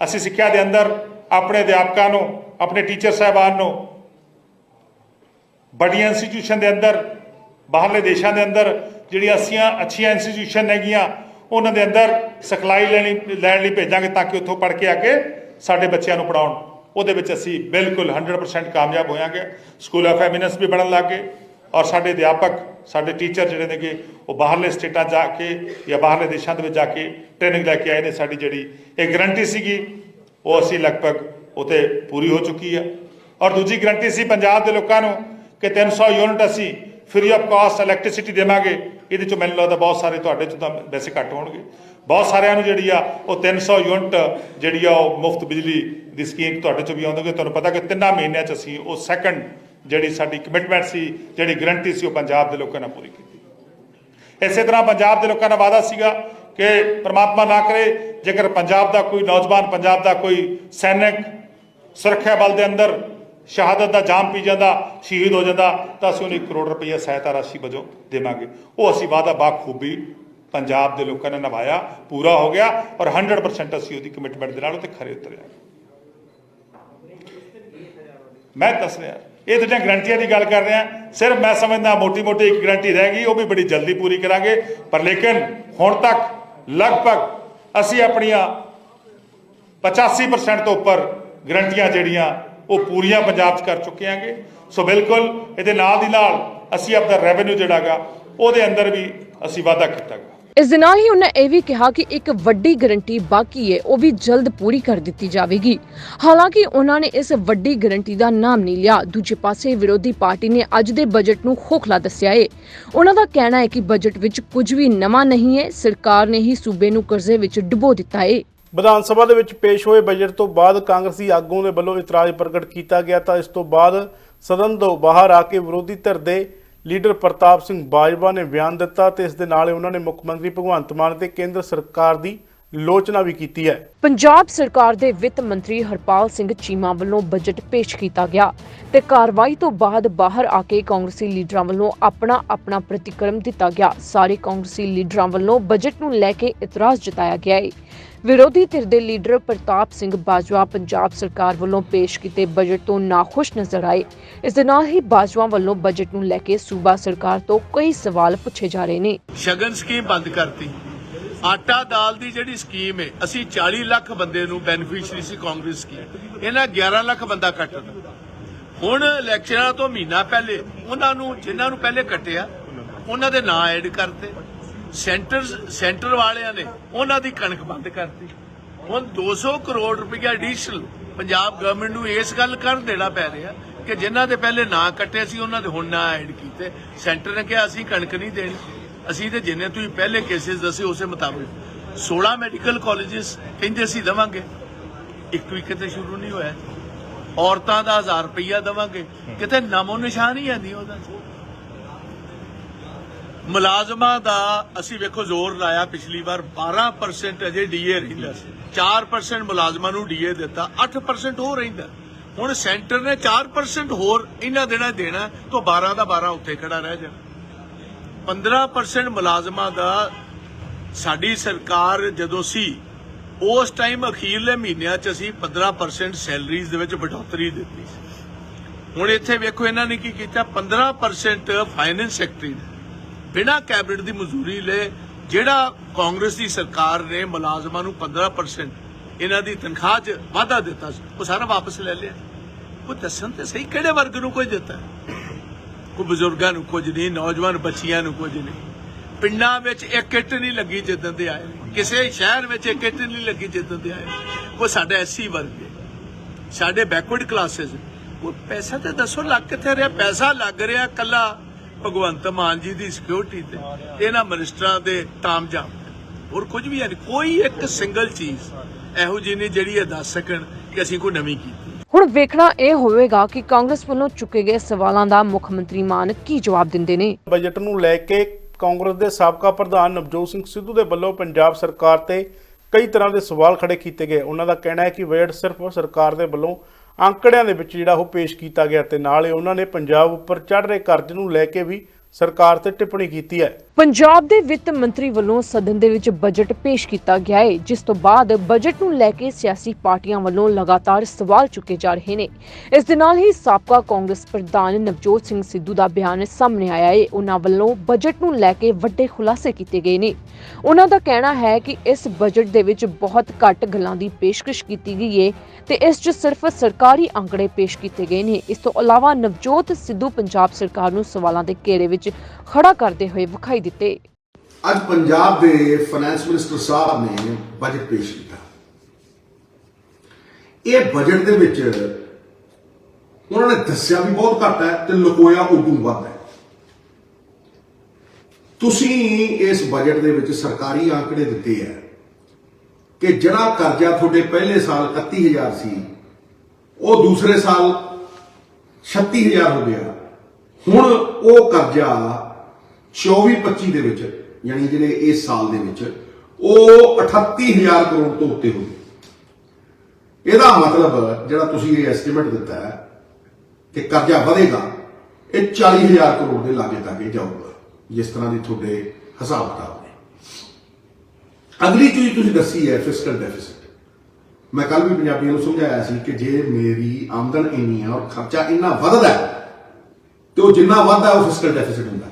Speaker 5: ਅਸੀਂ ਸਿੱਖਿਆ ਦੇ ਅੰਦਰ ਆਪਣੇ ਅਧਿਆਪਕਾਂ ਨੂੰ, ਆਪਣੇ ਟੀਚਰ ਸਾਹਿਬਾਨ ਨੂੰ ਵੱਡੀਆਂ ਇੰਸਟੀਚਿਊਸ਼ਨ ਦੇ ਅੰਦਰ, ਬਾਹਰਲੇ ਦੇਸ਼ਾਂ ਦੇ ਅੰਦਰ ਜਿਹੜੀਆਂ ਅੱਛੀਆਂ ਅੱਛੀਆਂ ਇੰਸਟੀਟਿਊਸ਼ਨ ਹੈਗੀਆਂ, ਉਹਨਾਂ ਦੇ ਅੰਦਰ ਸਿਖਲਾਈ ਲੈਣੀ, ਲੈਣ ਲਈ ਭੇਜਾਂਗੇ ਤਾਂ ਕਿ ਉੱਥੋਂ ਪੜ੍ਹ ਕੇ ਆ ਕੇ ਸਾਡੇ ਬੱਚਿਆਂ ਨੂੰ ਪੜਾਉਣ ਉਹਦੇ ਵਿੱਚ ਅਸੀਂ ਬਿਲਕੁਲ 100% ਕਾਮਯਾਬ ਹੋਵਾਂਗੇ ਸਕੂਲ ਆਫ ਐਮੀਨੈਂਸ ਵੀ ਬਣਨ ਲੱਗੇ ਔਰ ਸਾਡੇ ਅਧਿਆਪਕ, ਸਾਡੇ ਟੀਚਰ ਜਿਹੜੇ ਨੇਗੇ, ਉਹ ਬਾਹਰਲੇ ਸਟੇਟਾਂ ਜਾ ਕੇ ਜਾਂ ਬਾਹਰਲੇ ਦੇਸ਼ਾਂ ਦੇ ਵਿੱਚ ਜਾ ਕੇ ਟ੍ਰੇਨਿੰਗ ਲੈ ਕੇ ਆਏ ਨੇ। ਸਾਡੀ ਜਿਹੜੀ ਇਹ ਗਰੰਟੀ ਸੀਗੀ, ਉਹ ਅਸੀਂ ਲਗਭਗ ਉਤੇ ਪੂਰੀ ਹੋ ਚੁੱਕੀ ਹੈ ਔਰ ਦੂਜੀ ਗਰੰਟੀ ਸੀ ਪੰਜਾਬ ਦੇ ਲੋਕਾਂ ਨੂੰ ਕਿ 300 ਯੂਨਿਟ ਅਸੀਂ ਫ੍ਰੀ ਆਫ ਕਾਸਟ ਇਲੈਕਟ੍ਰਿਸਿਟੀ ਦੇਵਾਂਗੇ। ਇਹਦੇ ਚੋਂ ਮੈਨੂੰ ਲੱਗਦਾ ਬਹੁਤ ਸਾਰੇ ਤੁਹਾਡੇ ਚੋਂ ਤਾਂ ਵੈਸੇ ਘੱਟ ਹੋਣਗੇ। ਬਹੁਤ ਸਾਰਿਆਂ ਨੂੰ ਜਿਹੜੀ ਆ, ਉਹ 300 ਯੂਨਿਟ ਜਿਹੜੀ ਆ, ਉਹ ਮੁਫਤ ਬਿਜਲੀ ਦੀ ਸਕੀਮ ਤੁਹਾਡੇ ਚੋਂ ਵੀ ਆਉਂਦੋਗੇ ਤੁਹਾਨੂੰ ਪਤਾ ਕਿ ਤਿੰਨਾਂ ਮਹੀਨਿਆਂ 'ਚ ਅਸੀਂ ਉਹ ਸੈਕੰਡ ਜਿਹੜੀ ਸਾਡੀ ਕਮਿਟਮੈਂਟ ਸੀ, ਜਿਹੜੀ ਗਰੰਟੀ ਸੀ, ਉਹ ਪੰਜਾਬ ਦੇ ਲੋਕਾਂ ਨਾਲ ਪੂਰੀ ਕੀਤੀ। ਇਸੇ ਤਰ੍ਹਾਂ ਪੰਜਾਬ ਦੇ ਲੋਕਾਂ ਦਾ ਵਾਅਦਾ ਸੀਗਾ ਕਿ ਪ੍ਰਮਾਤਮਾ ਨਾ ਕਰੇ, ਜੇਕਰ ਪੰਜਾਬ ਦਾ ਕੋਈ ਨੌਜਵਾਨ, ਪੰਜਾਬ ਦਾ ਕੋਈ ਸੈਨਿਕ ਸੁਰੱਖਿਆ ਬਲ ਦੇ ਅੰਦਰ ਸ਼ਹਾਦਤ ਦਾ ਜਾਮ ਪੀ ਜਾਂਦਾ, ਸ਼ਹੀਦ ਹੋ ਜਾਂਦਾ, ਤਾਂ ਅਸੀਂ ਉਹਨੂੰ 1 ਕਰੋੜ ਰੁਪਈਆ ਸਹਾਇਤਾ ਰਾਸ਼ੀ ਵਜੋਂ ਦੇਵਾਂਗੇ। ਉਹ ਅਸੀਂ ਵਾਅਦਾ ਬਾਖੂਬੀ ਪੰਜਾਬ ਦੇ ਲੋਕਾਂ ਨੇ ਨਿਭਾਇਆ, ਪੂਰਾ ਹੋ ਗਿਆ ਔਰ 100% ਅਸੀਂ ਉਹਦੀ ਕਮਿਟਮੈਂਟ ਦੇ ਨਾਲ ਉੱਤੇ ਖਰੇ ਉਤਰਿਆ। ਮੈਂ ਦੱਸ ਰਿਹਾ, ਇਹ ਜਿਹੜੀਆਂ ਗਰੰਟੀਆਂ ਦੀ ਗੱਲ ਕਰ ਰਿਹਾ, ਸਿਰਫ ਮੈਂ ਸਮਝਦਾ ਮੋਟੀ-ਮੋਟੀ ਇੱਕ ਗਰੰਟੀ ਰਹਿ ਗਈ, ਉਹ ਵੀ ਬੜੀ ਜਲਦੀ ਪੂਰੀ ਕਰਾਂਗੇ, ਪਰ ਲੇਕਿਨ ਹੁਣ ਤੱਕ ਲਗਭਗ ਅਸੀਂ ਆਪਣੀਆਂ 85% ਤੋਂ ਉੱਪਰ ਗਰੰਟੀਆਂ ਜਿਹੜੀਆਂ ਉਹ ਪੂਰੀਆਂ ਪੰਜਾਬ 'ਚ ਕਰ ਚੁੱਕੇ ਆਂਗੇ ਸੋ ਬਿਲਕੁਲ ਇਹਦੇ ਨਾਲ ਦੀ ਨਾਲ ਅਸੀਂ ਆਪਣਾ ਰੈਵਨਿਊ ਜਿਹੜਾਗਾ ਉਹਦੇ ਅੰਦਰ ਵੀ ਅਸੀਂ ਵਾਅਦਾ ਕੀਤਾ
Speaker 3: ਇਸ ਦੇ ਨਾਲ ਹੀ ਉਹਨਾਂ ਇਹ ਵੀ ਕਿਹਾ ਕਿ ਇੱਕ ਵੱਡੀ ਗਰੰਟੀ ਬਾਕੀ ਹੈ ਉਹ ਵੀ ਜਲਦ ਪੂਰੀ ਕਰ ਦਿੱਤੀ ਜਾਵੇਗੀ। ਹਾਲਾਂਕਿ ਉਹਨਾਂ ਨੇ ਇਸ ਵੱਡੀ ਗਰੰਟੀ ਦਾ ਨਾਮ ਨਹੀਂ ਲਿਆ। ਦੂਜੇ ਪਾਸੇ ਵਿਰੋਧੀ ਪਾਰਟੀ ਨੇ ਅੱਜ ਦੇ ਬਜਟ ਨੂੰ ਖੋਖਲਾ ਦੱਸਿਆ ਹੈ ਉਹਨਾਂ ਦਾ ਕਹਿਣਾ ਹੈ ਕਿ ਬਜਟ ਵਿੱਚ ਕੁਝ ਵੀ ਨਵਾਂ ਨਹੀਂ ਹੈ ਸਰਕਾਰ ਨੇ ਹੀ ਸੂਬੇ ਨੂੰ ਕਰਜ਼ੇ ਵਿੱਚ ਡੁਬੋ ਦਿੱਤਾ ਹੈ
Speaker 1: ਵਿਧਾਨ ਸਭਾ ਦੇ ਵਿੱਚ ਪੇਸ਼ ਹੋਏ ਬਜਟ ਤੋਂ ਬਾਅਦ ਕਾਂਗਰਸੀ ਆਗੂਆਂ ਦੇ ਵੱਲੋਂ ਇਤਰਾਜ਼ ਪ੍ਰਗਟ ਕੀਤਾ ਗਿਆ ਤਾਂ ਇਸ ਤੋਂ ਬਾਅਦ ਸਦਨ ਤੋਂ ਬਾਹਰ ਆ ਕੇ ਵਿਰੋਧੀ ਧਿਰ ਦੇ ਲੀਡਰ ਪ੍ਰਤਾਪ ਸਿੰਘ ਬਾਜਵਾ ਨੇ ਬਿਆਨ ਦਿੱਤਾ ਤੇ ਇਸ ਦੇ ਨਾਲ ਹੀ ਉਹਨਾਂ ਨੇ ਮੁੱਖ ਮੰਤਰੀ ਭਗਵੰਤ ਮਾਨ ਤੇ ਕੇਂਦਰ ਸਰਕਾਰ ਦੀ ਲੋਚਨਾ ਵੀ ਕੀਤੀ ਹੈ।
Speaker 3: ਪੰਜਾਬ ਸਰਕਾਰ ਦੇ ਵਿੱਤ ਮੰਤਰੀ ਹਰਪਾਲ ਸਿੰਘ ਚੀਮਾ ਵੱਲੋਂ ਬਜਟ ਪੇਸ਼ ਕੀਤਾ ਗਿਆ ਤੇ ਕਾਰਵਾਈ ਤੋਂ ਬਾਅਦ ਬਾਹਰ ਆ ਕੇ ਕਾਂਗਰਸੀ ਲੀਡਰਾਂ ਵੱਲੋਂ ਆਪਣਾ ਆਪਣਾ ਪ੍ਰਤੀਕਰਮ ਦਿੱਤਾ ਗਿਆ। ਸਾਰੇ ਕਾਂਗਰਸੀ ਲੀਡਰਾਂ ਵੱਲੋਂ ਬਜਟ ਨੂੰ ਲੈ ਕੇ ਇਤਰਾਜ਼ ਜਤਾਇਆ ਗਿਆ ਹੈ। ਵਿਰੋਧੀ ਧਿਰ ਦੇ ਲੀਡਰ ਪ੍ਰਤਾਪ ਸਿੰਘ ਬਾਜਵਾ ਪੰਜਾਬ ਸਰਕਾਰ ਵੱਲੋਂ ਪੇਸ਼ ਕੀਤੇ ਬਜਟ ਤੋਂ ਨਾਖੁਸ਼ ਨਜ਼ਰ ਆਏ। ਇਸ ਦੇ ਨਾਲ ਹੀ ਬਾਜਵਾ ਵੱਲੋਂ ਬਜਟ ਨੂੰ ਲੈ ਕੇ ਸੂਬਾ ਸਰਕਾਰ ਤੋਂ ਕਈ ਸਵਾਲ ਪੁੱਛੇ ਜਾ ਰਹੇ ਨੇ।
Speaker 4: ਸ਼ਗਨ ਸਕੀਮ ਬੰਦ ਕਰਤੀ। ਆਟਾ ਦਾਲ ਦੀ ਜਿਹੜੀ ਸਕੀਮ ਹੈ ਅਸੀਂ 40 ਲੱਖ ਬੰਦੇ ਨੂੰ ਬੈਨੀਫੀਸ਼ਰੀ ਸੀ ਕਾਂਗਰਸ ਸਕੀਮ ਇਹਨਾਂ 11 ਲੱਖ ਬੰਦਾ ਕੱਟਦਾ। ਹੁਣ ਇਲੈਕਸ਼ਨਾਂ ਤੋਂ ਮਹੀਨਾ ਪਹਿਲੇ, ਉਹਨਾਂ ਨੂੰ, ਜਿਨ੍ਹਾਂ ਨੂੰ ਪਹਿਲੇ ਕੱਟਿਆ, ਉਹਨਾਂ ਦੇ ਨਾਂ ਐਡ ਕਰਤੇ। ਸੈਂਟਰ ਸੈਂਟਰ ਵਾਲਿਆਂ ਨੇ ਉਹਨਾਂ ਦੀ ਕਣਕ ਬੰਦ ਕਰਤੀ। ਹੁਣ 200 ਕਰੋੜ ਰੁਪਇਆ ਐਡੀਸ਼ਨਲ ਪੰਜਾਬ ਗਵਰਨਮੈਂਟ ਨੂੰ ਇਸ ਗੱਲ ਕਰ ਦੇਣਾ ਪੈ ਰਿਹਾ ਕਿ ਜਿਨ੍ਹਾਂ ਦੇ ਪਹਿਲੇ ਨਾਂ ਕੱਟੇ ਸੀ, ਉਹਨਾਂ ਦੇ ਹੁਣ ਨਾਂ ਐਡ ਕੀਤੇ। ਸੈਂਟਰ ਨੇ ਕਿਹਾ, ਅਸੀਂ ਕਣਕ ਨਹੀਂ ਦੇਣੀ। ਅਸੀਂ ਤੇ ਜਿੰਨੇ ਤੁਸੀਂ ਪਹਿਲੇ ਕੇਸਿਸ ਦੱਸੇ, ਉਸੇ ਮੁਤਾਬਕ 16 ਮੈਡੀਕਲ ਕਾਲਜਸ ਕਹਿੰਦੇ ਅਸੀਂ ਦਵਾਂਗੇ। ਇੱਕ ਵੀ ਕਿਤੇ ਸ਼ੁਰੂ ਨਹੀਂ ਹੋਇਆ। ਔਰਤਾਂ ਦਾ 1000 ਰੁਪਈਆ ਦਵਾਂਗੇ। ਕਿਤੇ ਨਾਮੋ ਨਿਸ਼ਾਨ ਹੀ ਹੈ ਨਹੀਂ ਉਹਦਾ। ਮੁਲਾਜ਼ਮਾਂ ਦਾ ਅਸੀਂ ਵੇਖੋ ਜ਼ੋਰ ਲਾਇਆ ਪਿਛਲੀ ਵਾਰ 12% ਅਜੇ ਡੀਏ ਰਹਿੰਦਾ ਸੀ। 4% ਮੁਲਾਜ਼ਮਾਂ ਨੂੰ ਡੀਏ ਦਿੱਤਾ 8% ਹੋਰ ਰਹਿੰਦਾ। ਹੁਣ ਸੈਂਟਰ ਨੇ 4% ਹੋਰ ਇਹਨਾਂ ਦੇਣਾ ਦੇਣਾ, ਤੋਂ 12 ਦਾ 12 ਉੱਥੇ ਖੜਾ ਰਹਿ ਜਾਣਾ। 15% ਮੁਲਾਜ਼ਮਾਂ ਦਾ ਸਾਡੀ ਸਰਕਾਰ ਜਦੋਂ ਸੀ, ਉਸ ਟਾਈਮ ਅਖੀਰਲੇ ਮਹੀਨਿਆਂ 'ਚ ਅਸੀਂ 15% ਸੈਲਰੀਜ਼ ਦੇ ਵਿੱਚ ਵਡੋਤਰੀ ਦਿੱਤੀ ਸੀ। ਹੁਣ ਇੱਥੇ ਵੇਖੋ ਇਹਨਾਂ ਨੇ ਕੀ ਕੀਤਾ 15% ਫਾਈਨੈਂਸ ਸੈਕਟਰੀ ਨੇ। ਬਿਨਾਂ ਕੈਬਨਿਟ ਦੀ ਮਨਜ਼ੂਰੀ ਲੈ ਜਿਹੜਾ ਕਾਂਗਰਸ ਦੀ ਸਰਕਾਰ ਨੇ ਮੁਲਾਜ਼ਮਾਂ ਨੂੰ 15% ਇਹਨਾਂ ਦੀ ਤਨਖਾਹ 'ਚ ਵਾਧਾ ਦਿੱਤਾ ਸੀ, ਉਹ ਸਾਰਾ ਵਾਪਸ ਲੈ ਲਿਆ। ਉਹ ਦੱਸਣ ਤੇ ਸਹੀ ਕਿਹੜੇ ਵਰਗ ਨੂੰ ਕੋਈ ਦਿੱਤਾ? ਕੋਈ ਬਜ਼ੁਰਗਾਂ ਨੂੰ ਕੁਝ ਨਹੀਂ, ਨੌਜਵਾਨ ਬੱਚੀਆਂ ਨੂੰ ਕੁਝ ਨਹੀਂ। ਪਿੰਡਾਂ ਵਿੱਚ ਇੱਕ ਇੱਟ ਨਹੀਂ ਲੱਗੀ ਜਿੱਦਾਂ ਦੇ ਆਏ। ਕਿਸੇ ਸ਼ਹਿਰ ਵਿੱਚ ਇੱਕ ਇੱਟ ਨਹੀਂ ਲੱਗੀ ਜਿੱਦਾਂ ਦੇ ਆਏ। ਉਹ ਸਾਡੇ ਐਸੀ ਵਰਗ ਸਾਡੇ ਬੈਕਵਰਡ ਕਲਾਸਿਸ ਉਹ ਪੈਸਾ ਤੇ ਦੱਸੋ ਲੱਗ ਕਿੱਥੇ ਰਿਹਾ? ਪੈਸਾ ਲੱਗ ਰਿਹਾ ਕੱਲਾ। ਭਗਵੰਤ ਮਾਨ ਜੀ ਦੀ ਸਿਕਿਉਰਿਟੀ ਤੇ ਇਹਨਾਂ ਮਿਨਿਸਟਰਾਂ ਦੇ ਤਾਮਝਾਮ ਹੋਰ ਕੁਝ ਵੀ ਨਹੀਂ। ਕੋਈ ਇੱਕ ਸਿੰਗਲ ਚੀਜ਼ ਇਹੋ ਜਿਹੀ ਨਹੀਂ ਜਿਹੜੀ ਇਹ ਦੱਸ ਸਕਣ ਕਿ ਅਸੀਂ ਕੋਈ ਨਵੀਂ ਕੀਤੀ।
Speaker 3: ਹੁਣ ਵੇਖਣਾ ਇਹ ਹੋਵੇਗਾ ਕਿ ਕਾਂਗਰਸ ਵੱਲੋਂ ਚੁੱਕੇ ਗਏ ਸਵਾਲਾਂ ਦਾ ਮੁੱਖ ਮੰਤਰੀ ਮਾਨ ਕੀ ਜਵਾਬ ਦਿੰਦੇ ਨੇ।
Speaker 1: ਬਜਟ ਨੂੰ ਲੈ ਕੇ ਕਾਂਗਰਸ ਦੇ ਸਾਬਕਾ ਪ੍ਰਧਾਨ ਨਵਜੋਤ ਸਿੰਘ ਸਿੱਧੂ ਦੇ ਵੱਲੋਂ ਪੰਜਾਬ ਸਰਕਾਰ ਤੇ ਕਈ ਤਰ੍ਹਾਂ ਦੇ ਸਵਾਲ ਖੜੇ ਕੀਤੇ ਗਏ। ਉਹਨਾਂ ਦਾ ਕਹਿਣਾ ਹੈ ਕਿ ਬਜਟ ਸਿਰਫ ਸਰਕਾਰ ਦੇ ਵੱਲੋਂ ਅੰਕੜਿਆਂ ਦੇ ਵਿੱਚ ਜਿਹੜਾ ਉਹ ਪੇਸ਼ ਕੀਤਾ ਗਿਆ ਤੇ ਨਾਲ ਹੀ ਉਹਨਾਂ ਨੇ ਪੰਜਾਬ ਉੱਪਰ ਚੜ ਰਹੇ ਕਰਜ਼ ਨੂੰ ਲੈ ਕੇ ਵੀ ਸਰਕਾਰ ਤੇ ਟਿੱਪਣੀ ਕੀਤੀ ਹੈ।
Speaker 3: ਪੰਜਾਬ ਦੇ ਵਿੱਤ ਮੰਤਰੀ ਵੱਲੋਂ ਸਦਨ ਦੇ ਵਿੱਚ ਬਜਟ ਪੇਸ਼ ਕੀਤਾ ਗਿਆ ਹੈ ਜਿਸ ਤੋਂ ਬਾਅਦ ਬਜਟ ਨੂੰ ਲੈ ਕੇ ਸਿਆਸੀ ਪਾਰਟੀਆਂ ਵੱਲੋਂ ਲਗਾਤਾਰ ਸਵਾਲ ਚੁੱਕੇ ਜਾ ਰਹੇ ਨੇ। ਇਸ ਦੇ ਨਾਲ ਹੀ ਸਾਬਕਾ ਕਾਂਗਰਸ ਪ੍ਰਧਾਨ ਨਵਜੋਤ ਸਿੰਘ ਸਿੱਧੂ ਦਾ ਬਿਆਨ ਸਾਹਮਣੇ ਆਇਆ ਹੈ ਉਹਨਾਂ ਵੱਲੋਂ ਬਜਟ ਨੂੰ ਲੈ ਕੇ ਵੱਡੇ ਖੁਲਾਸੇ ਕੀਤੇ ਗਏ ਨੇ। ਉਹਨਾਂ ਦਾ ਕਹਿਣਾ ਹੈ ਕਿ ਇਸ ਬਜਟ ਦੇ ਵਿੱਚ ਬਹੁਤ ਘੱਟ ਗੱਲਾਂ ਦੀ ਪੇਸ਼ਕਸ਼ ਕੀਤੀ ਗਈ ਹੈ ਤੇ ਇਸ 'ਚ ਸਿਰਫ ਸਰਕਾਰੀ ਅੰਕੜੇ ਪੇਸ਼ ਕੀਤੇ ਗਏ ਨੇ। ਇਸ ਤੋਂ ਇਲਾਵਾ ਨਵਜੋਤ ਸਿੱਧੂ ਪੰਜਾਬ ਸਰਕਾਰ ਨੂੰ ਸਵਾਲਾਂ ਦੇ ਘੇਰੇ ਵਿੱਚ ਖੜਾ ਕਰਦੇ ਹੋਏ ਵਿਖਾਈ ਦਿੱਤੇ।
Speaker 6: ਅੱਜ ਪੰਜਾਬ ਦੇ ਫਾਈਨੈਂਸ ਮਿਨਿਸਟਰ ਸਾਹਿਬ ਨੇ ਬਜਟ ਪੇਸ਼ ਕੀਤਾ। ਇਹ ਬਜਟ ਦੇ ਵਿੱਚ ਉਹਨਾਂ ਨੇ ਦੱਸਿਆ ਵੀ ਬਹੁਤ ਘੱਟ ਹੈ ਤੇ ਲੁਕੋਇਆ ਉਦੋਂ ਵੱਧ ਹੈ। ਤੁਸੀਂ ਇਸ ਬਜਟ ਦੇ ਵਿੱਚ ਸਰਕਾਰੀ ਆંકੜੇ ਦਿੱਤੇ ਹੈ ਕਿ ਜਿਹੜਾ ਕਰਜ਼ਾ ਤੁਹਾਡੇ ਪਹਿਲੇ ਸਾਲ 31000 ਸੀ, ਉਹ ਦੂਸਰੇ ਸਾਲ 36000 ਹੋ ਗਿਆ। ਹੁਣ ਉਹ ਕਰਜ਼ਾ 24-25 ਦੇ ਵਿੱਚ, ਯਾਨੀ ਜਿਹੜੇ ਇਸ ਸਾਲ ਦੇ ਵਿੱਚ, ਉਹ 38000 ਕਰੋੜ ਤੋਂ ਉੱਤੇ ਹੋ ਇਹਦਾ ਮਤਲਬ ਜਿਹੜਾ ਤੁਸੀਂ ਇਹ ਐਸਟੀਮੇਟ ਦਿੱਤਾ ਹੈ ਕਿ ਕਰਜ਼ਾ ਵਧੇਗਾ, ਇਹ 40000 ਕਰੋੜ ਦੇ ਲਾਗੇ ਤੱਕ ਜਾਊਗਾ, ਜਿਸ ਤਰ੍ਹਾਂ ਦੀ ਤੁਹਾਡੇ ਹਿਸਾਬ ਕਿਤਾਬ ਨੇ। ਅਗਲੀ ਚੀਜ਼ ਤੁਸੀਂ ਦੱਸੀ ਹੈ ਫਿਸਕਲ ਡੈਫਿਸਿਟ ਮੈਂ ਕੱਲ ਵੀ ਪੰਜਾਬੀਆਂ ਨੂੰ ਸਮਝਾਇਆ ਸੀ ਕਿ ਜੇ ਮੇਰੀ ਆਮਦਨ ਇੰਨੀ ਹੈ ਔਰ ਖਰਚਾ ਇੰਨਾ ਵੱਧਦਾ ਹੈ, ਤੇ ਉਹ ਜਿੰਨਾ ਵੱਧਦਾ ਉਹ ਫਿਸਕਲ ਡੈਫਿਸਿਟ ਹੁੰਦਾ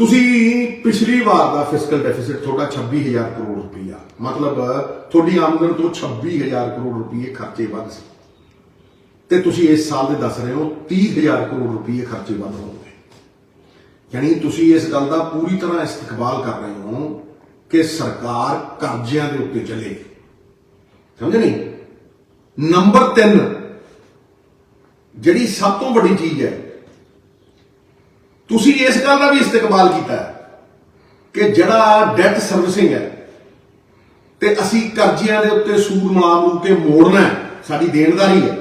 Speaker 6: ਤੁਸੀਂ ਪਿਛਲੀ ਵਾਰ ਦਾ ਫਿਸਕਲ ਡੈਫਿਸਿਟ ਤੁਹਾਡਾ 26000 ਕਰੋੜ ਰੁਪਈਆ। ਮਤਲਬ, ਤੁਹਾਡੀ ਆਮਦਨ ਤੋਂ 26000 ਕਰੋੜ ਰੁਪਈਏ ਖਰਚੇ ਵੱਧ ਸੀ। ਤੇ ਤੁਸੀਂ ਇਸ ਸਾਲ ਦੇ ਦੱਸ ਰਹੇ ਹੋ 30000 ਕਰੋੜ ਰੁਪਏ ਖਰਚੇ ਵੱਧ ਹੋਣਗੇ ਯਾਨੀ ਤੁਸੀਂ ਇਸ ਗੱਲ ਦਾ ਪੂਰੀ ਤਰ੍ਹਾਂ ਇਸਤਕਬਾਲ ਕਰ ਰਹੇ ਹੋ ਕਿ ਸਰਕਾਰ ਕਰਜ਼ਿਆਂ ਦੇ ਉੱਤੇ ਚੱਲੇ। ਸਮਝ ਨਹੀਂ? ਨੰਬਰ 3 ਜਿਹੜੀ ਸਭ ਤੋਂ ਵੱਡੀ ਚੀਜ਼ ਹੈ ਤੁਸੀਂ ਇਸ ਗੱਲ ਦਾ ਵੀ ਇਸਤਕਬਾਲ ਕੀਤਾ ਕਿ ਜਿਹੜਾ ਡੈਟ ਸਰਵਿਸਿੰਗ ਹੈ ਤੇ ਅਸੀਂ ਕਰਜ਼ਿਆਂ ਦੇ ਉੱਤੇ ਸੂਦ ਮਲਾਮ ਨੂੰ ਕੇ ਮੋੜਨਾ ਸਾਡੀ ਦੇਣਦਾਰੀ ਹੈ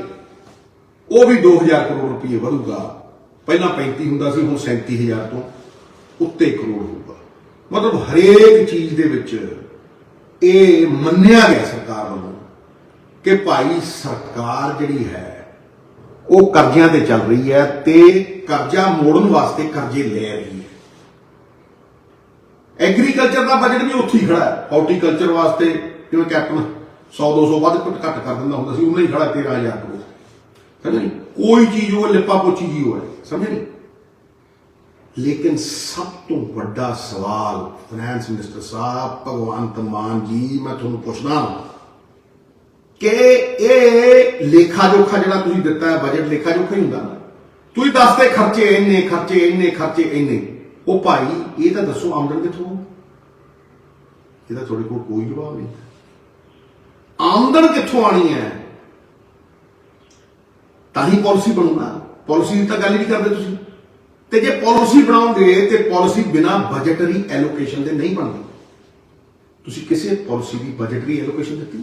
Speaker 6: ਉਹ ਵੀ 2000 ਕਰੋੜ ਰੁਪਏ ਵਧੂਗਾ। ਪਹਿਲਾਂ 35 ਹੁੰਦਾ ਸੀ, ਹੁਣ 37000 ਤੋਂ ਉੱਤੇ ਕਰੋੜ ਹੋਊਗਾ। ਮਤਲਬ ਹਰੇਕ ਚੀਜ਼ ਦੇ ਵਿੱਚ ਇਹ ਮੰਨਿਆ ਗਿਆ ਸਰਕਾਰ ਵੱਲੋਂ ਕਿ ਭਾਈ ਸਰਕਾਰ ਜਿਹੜੀ ਹੈ ਉਹ ਕਰਜ਼ਿਆਂ ਤੇ ਚੱਲ ਰਹੀ ਹੈ ਤੇ ਕਰਜ਼ਾ ਮੋੜਨ ਵਾਸਤੇ ਕਰਜ਼ੇ ਲੈ ਰਹੀ ਹੈ। ਐਗਰੀਕਲਚਰ ਦਾ ਬਜਟ ਵੀ ਉੱਥੇ ਹੀ ਖੜਾ ਹੈ। ਹਾਰਟੀਕਲਚਰ ਵਾਸਤੇ ਜਿਵੇਂ ਕੈਪਟਨ 100 200 ਵੱਧ ਘੱਟ ਘੱਟ ਕਰ ਦਿੰਦਾ ਹੁੰਦਾ ਸੀ ਉਹਨਾਂ ਹੀ ਖੜਾ 13000 ਕਰੋੜ। ਸਮਝ ਕੋਈ ਚੀਜ਼ ਉਹ ਲਿਪਾ ਪੋਚੀ ਜੀ ਹੋਏ ਸਮਝ ਨਹੀਂ? ਲੇਕਿਨ ਸਭ ਤੋਂ ਵੱਡਾ ਸਵਾਲ ਫਾਈਨੈਂਸ ਮਿਨਿਸਟਰ ਸਾਹਿਬ, ਭਗਵੰਤ ਮਾਨ ਜੀ, ਮੈਂ ਤੁਹਾਨੂੰ ਪੁੱਛਦਾ ਕਿ ਇਹ ਲੇਖਾ ਜੋਖਾ ਜਿਹੜਾ ਤੁਸੀਂ ਦਿੱਤਾ ਹੈ ਬਜਟ ਲੇਖਾ ਜੋਖਾ ਹੀ ਹੁੰਦਾ ਨਾ ਤੁਸੀਂ ਦੱਸਦੇ ਖਰਚੇ ਇੰਨੇ ਖਰਚੇ ਇੰਨੇ ਖਰਚੇ ਇੰਨੇ। ਉਹ ਭਾਈ, ਇਹ ਤਾਂ ਦੱਸੋ ਆਮਦਨ ਕਿੱਥੋਂ ਇਹਦਾ ਤੁਹਾਡੇ ਕੋਲ ਕੋਈ ਜਵਾਬ ਨਹੀਂ। ਆਮਦਨ ਕਿੱਥੋਂ ਆਣੀ ਹੈ? ਤਾਂ ਹੀ ਪਾਲਿਸੀ ਬਣੂਗਾ। ਪਾਲਿਸੀ ਦੀ ਤਾਂ ਗੱਲ ਹੀ ਨਹੀਂ ਕਰਦੇ ਤੁਸੀਂ। ਤੇ ਜੇ ਪਾਲਿਸੀ ਬਣਾਓਗੇ ਤੇ ਪਾਲਿਸੀ ਬਿਨਾ ਬਜਟਰੀ ਐਲੋਕੇਸ਼ਨ ਦੇ ਨਹੀਂ ਬਣਦੀ। ਤੁਸੀਂ ਕਿਸੇ ਪਾਲਿਸੀ ਦੀ ਬਜਟਰੀ ਐਲੋਕੇਸ਼ਨ ਦਿੱਤੀ।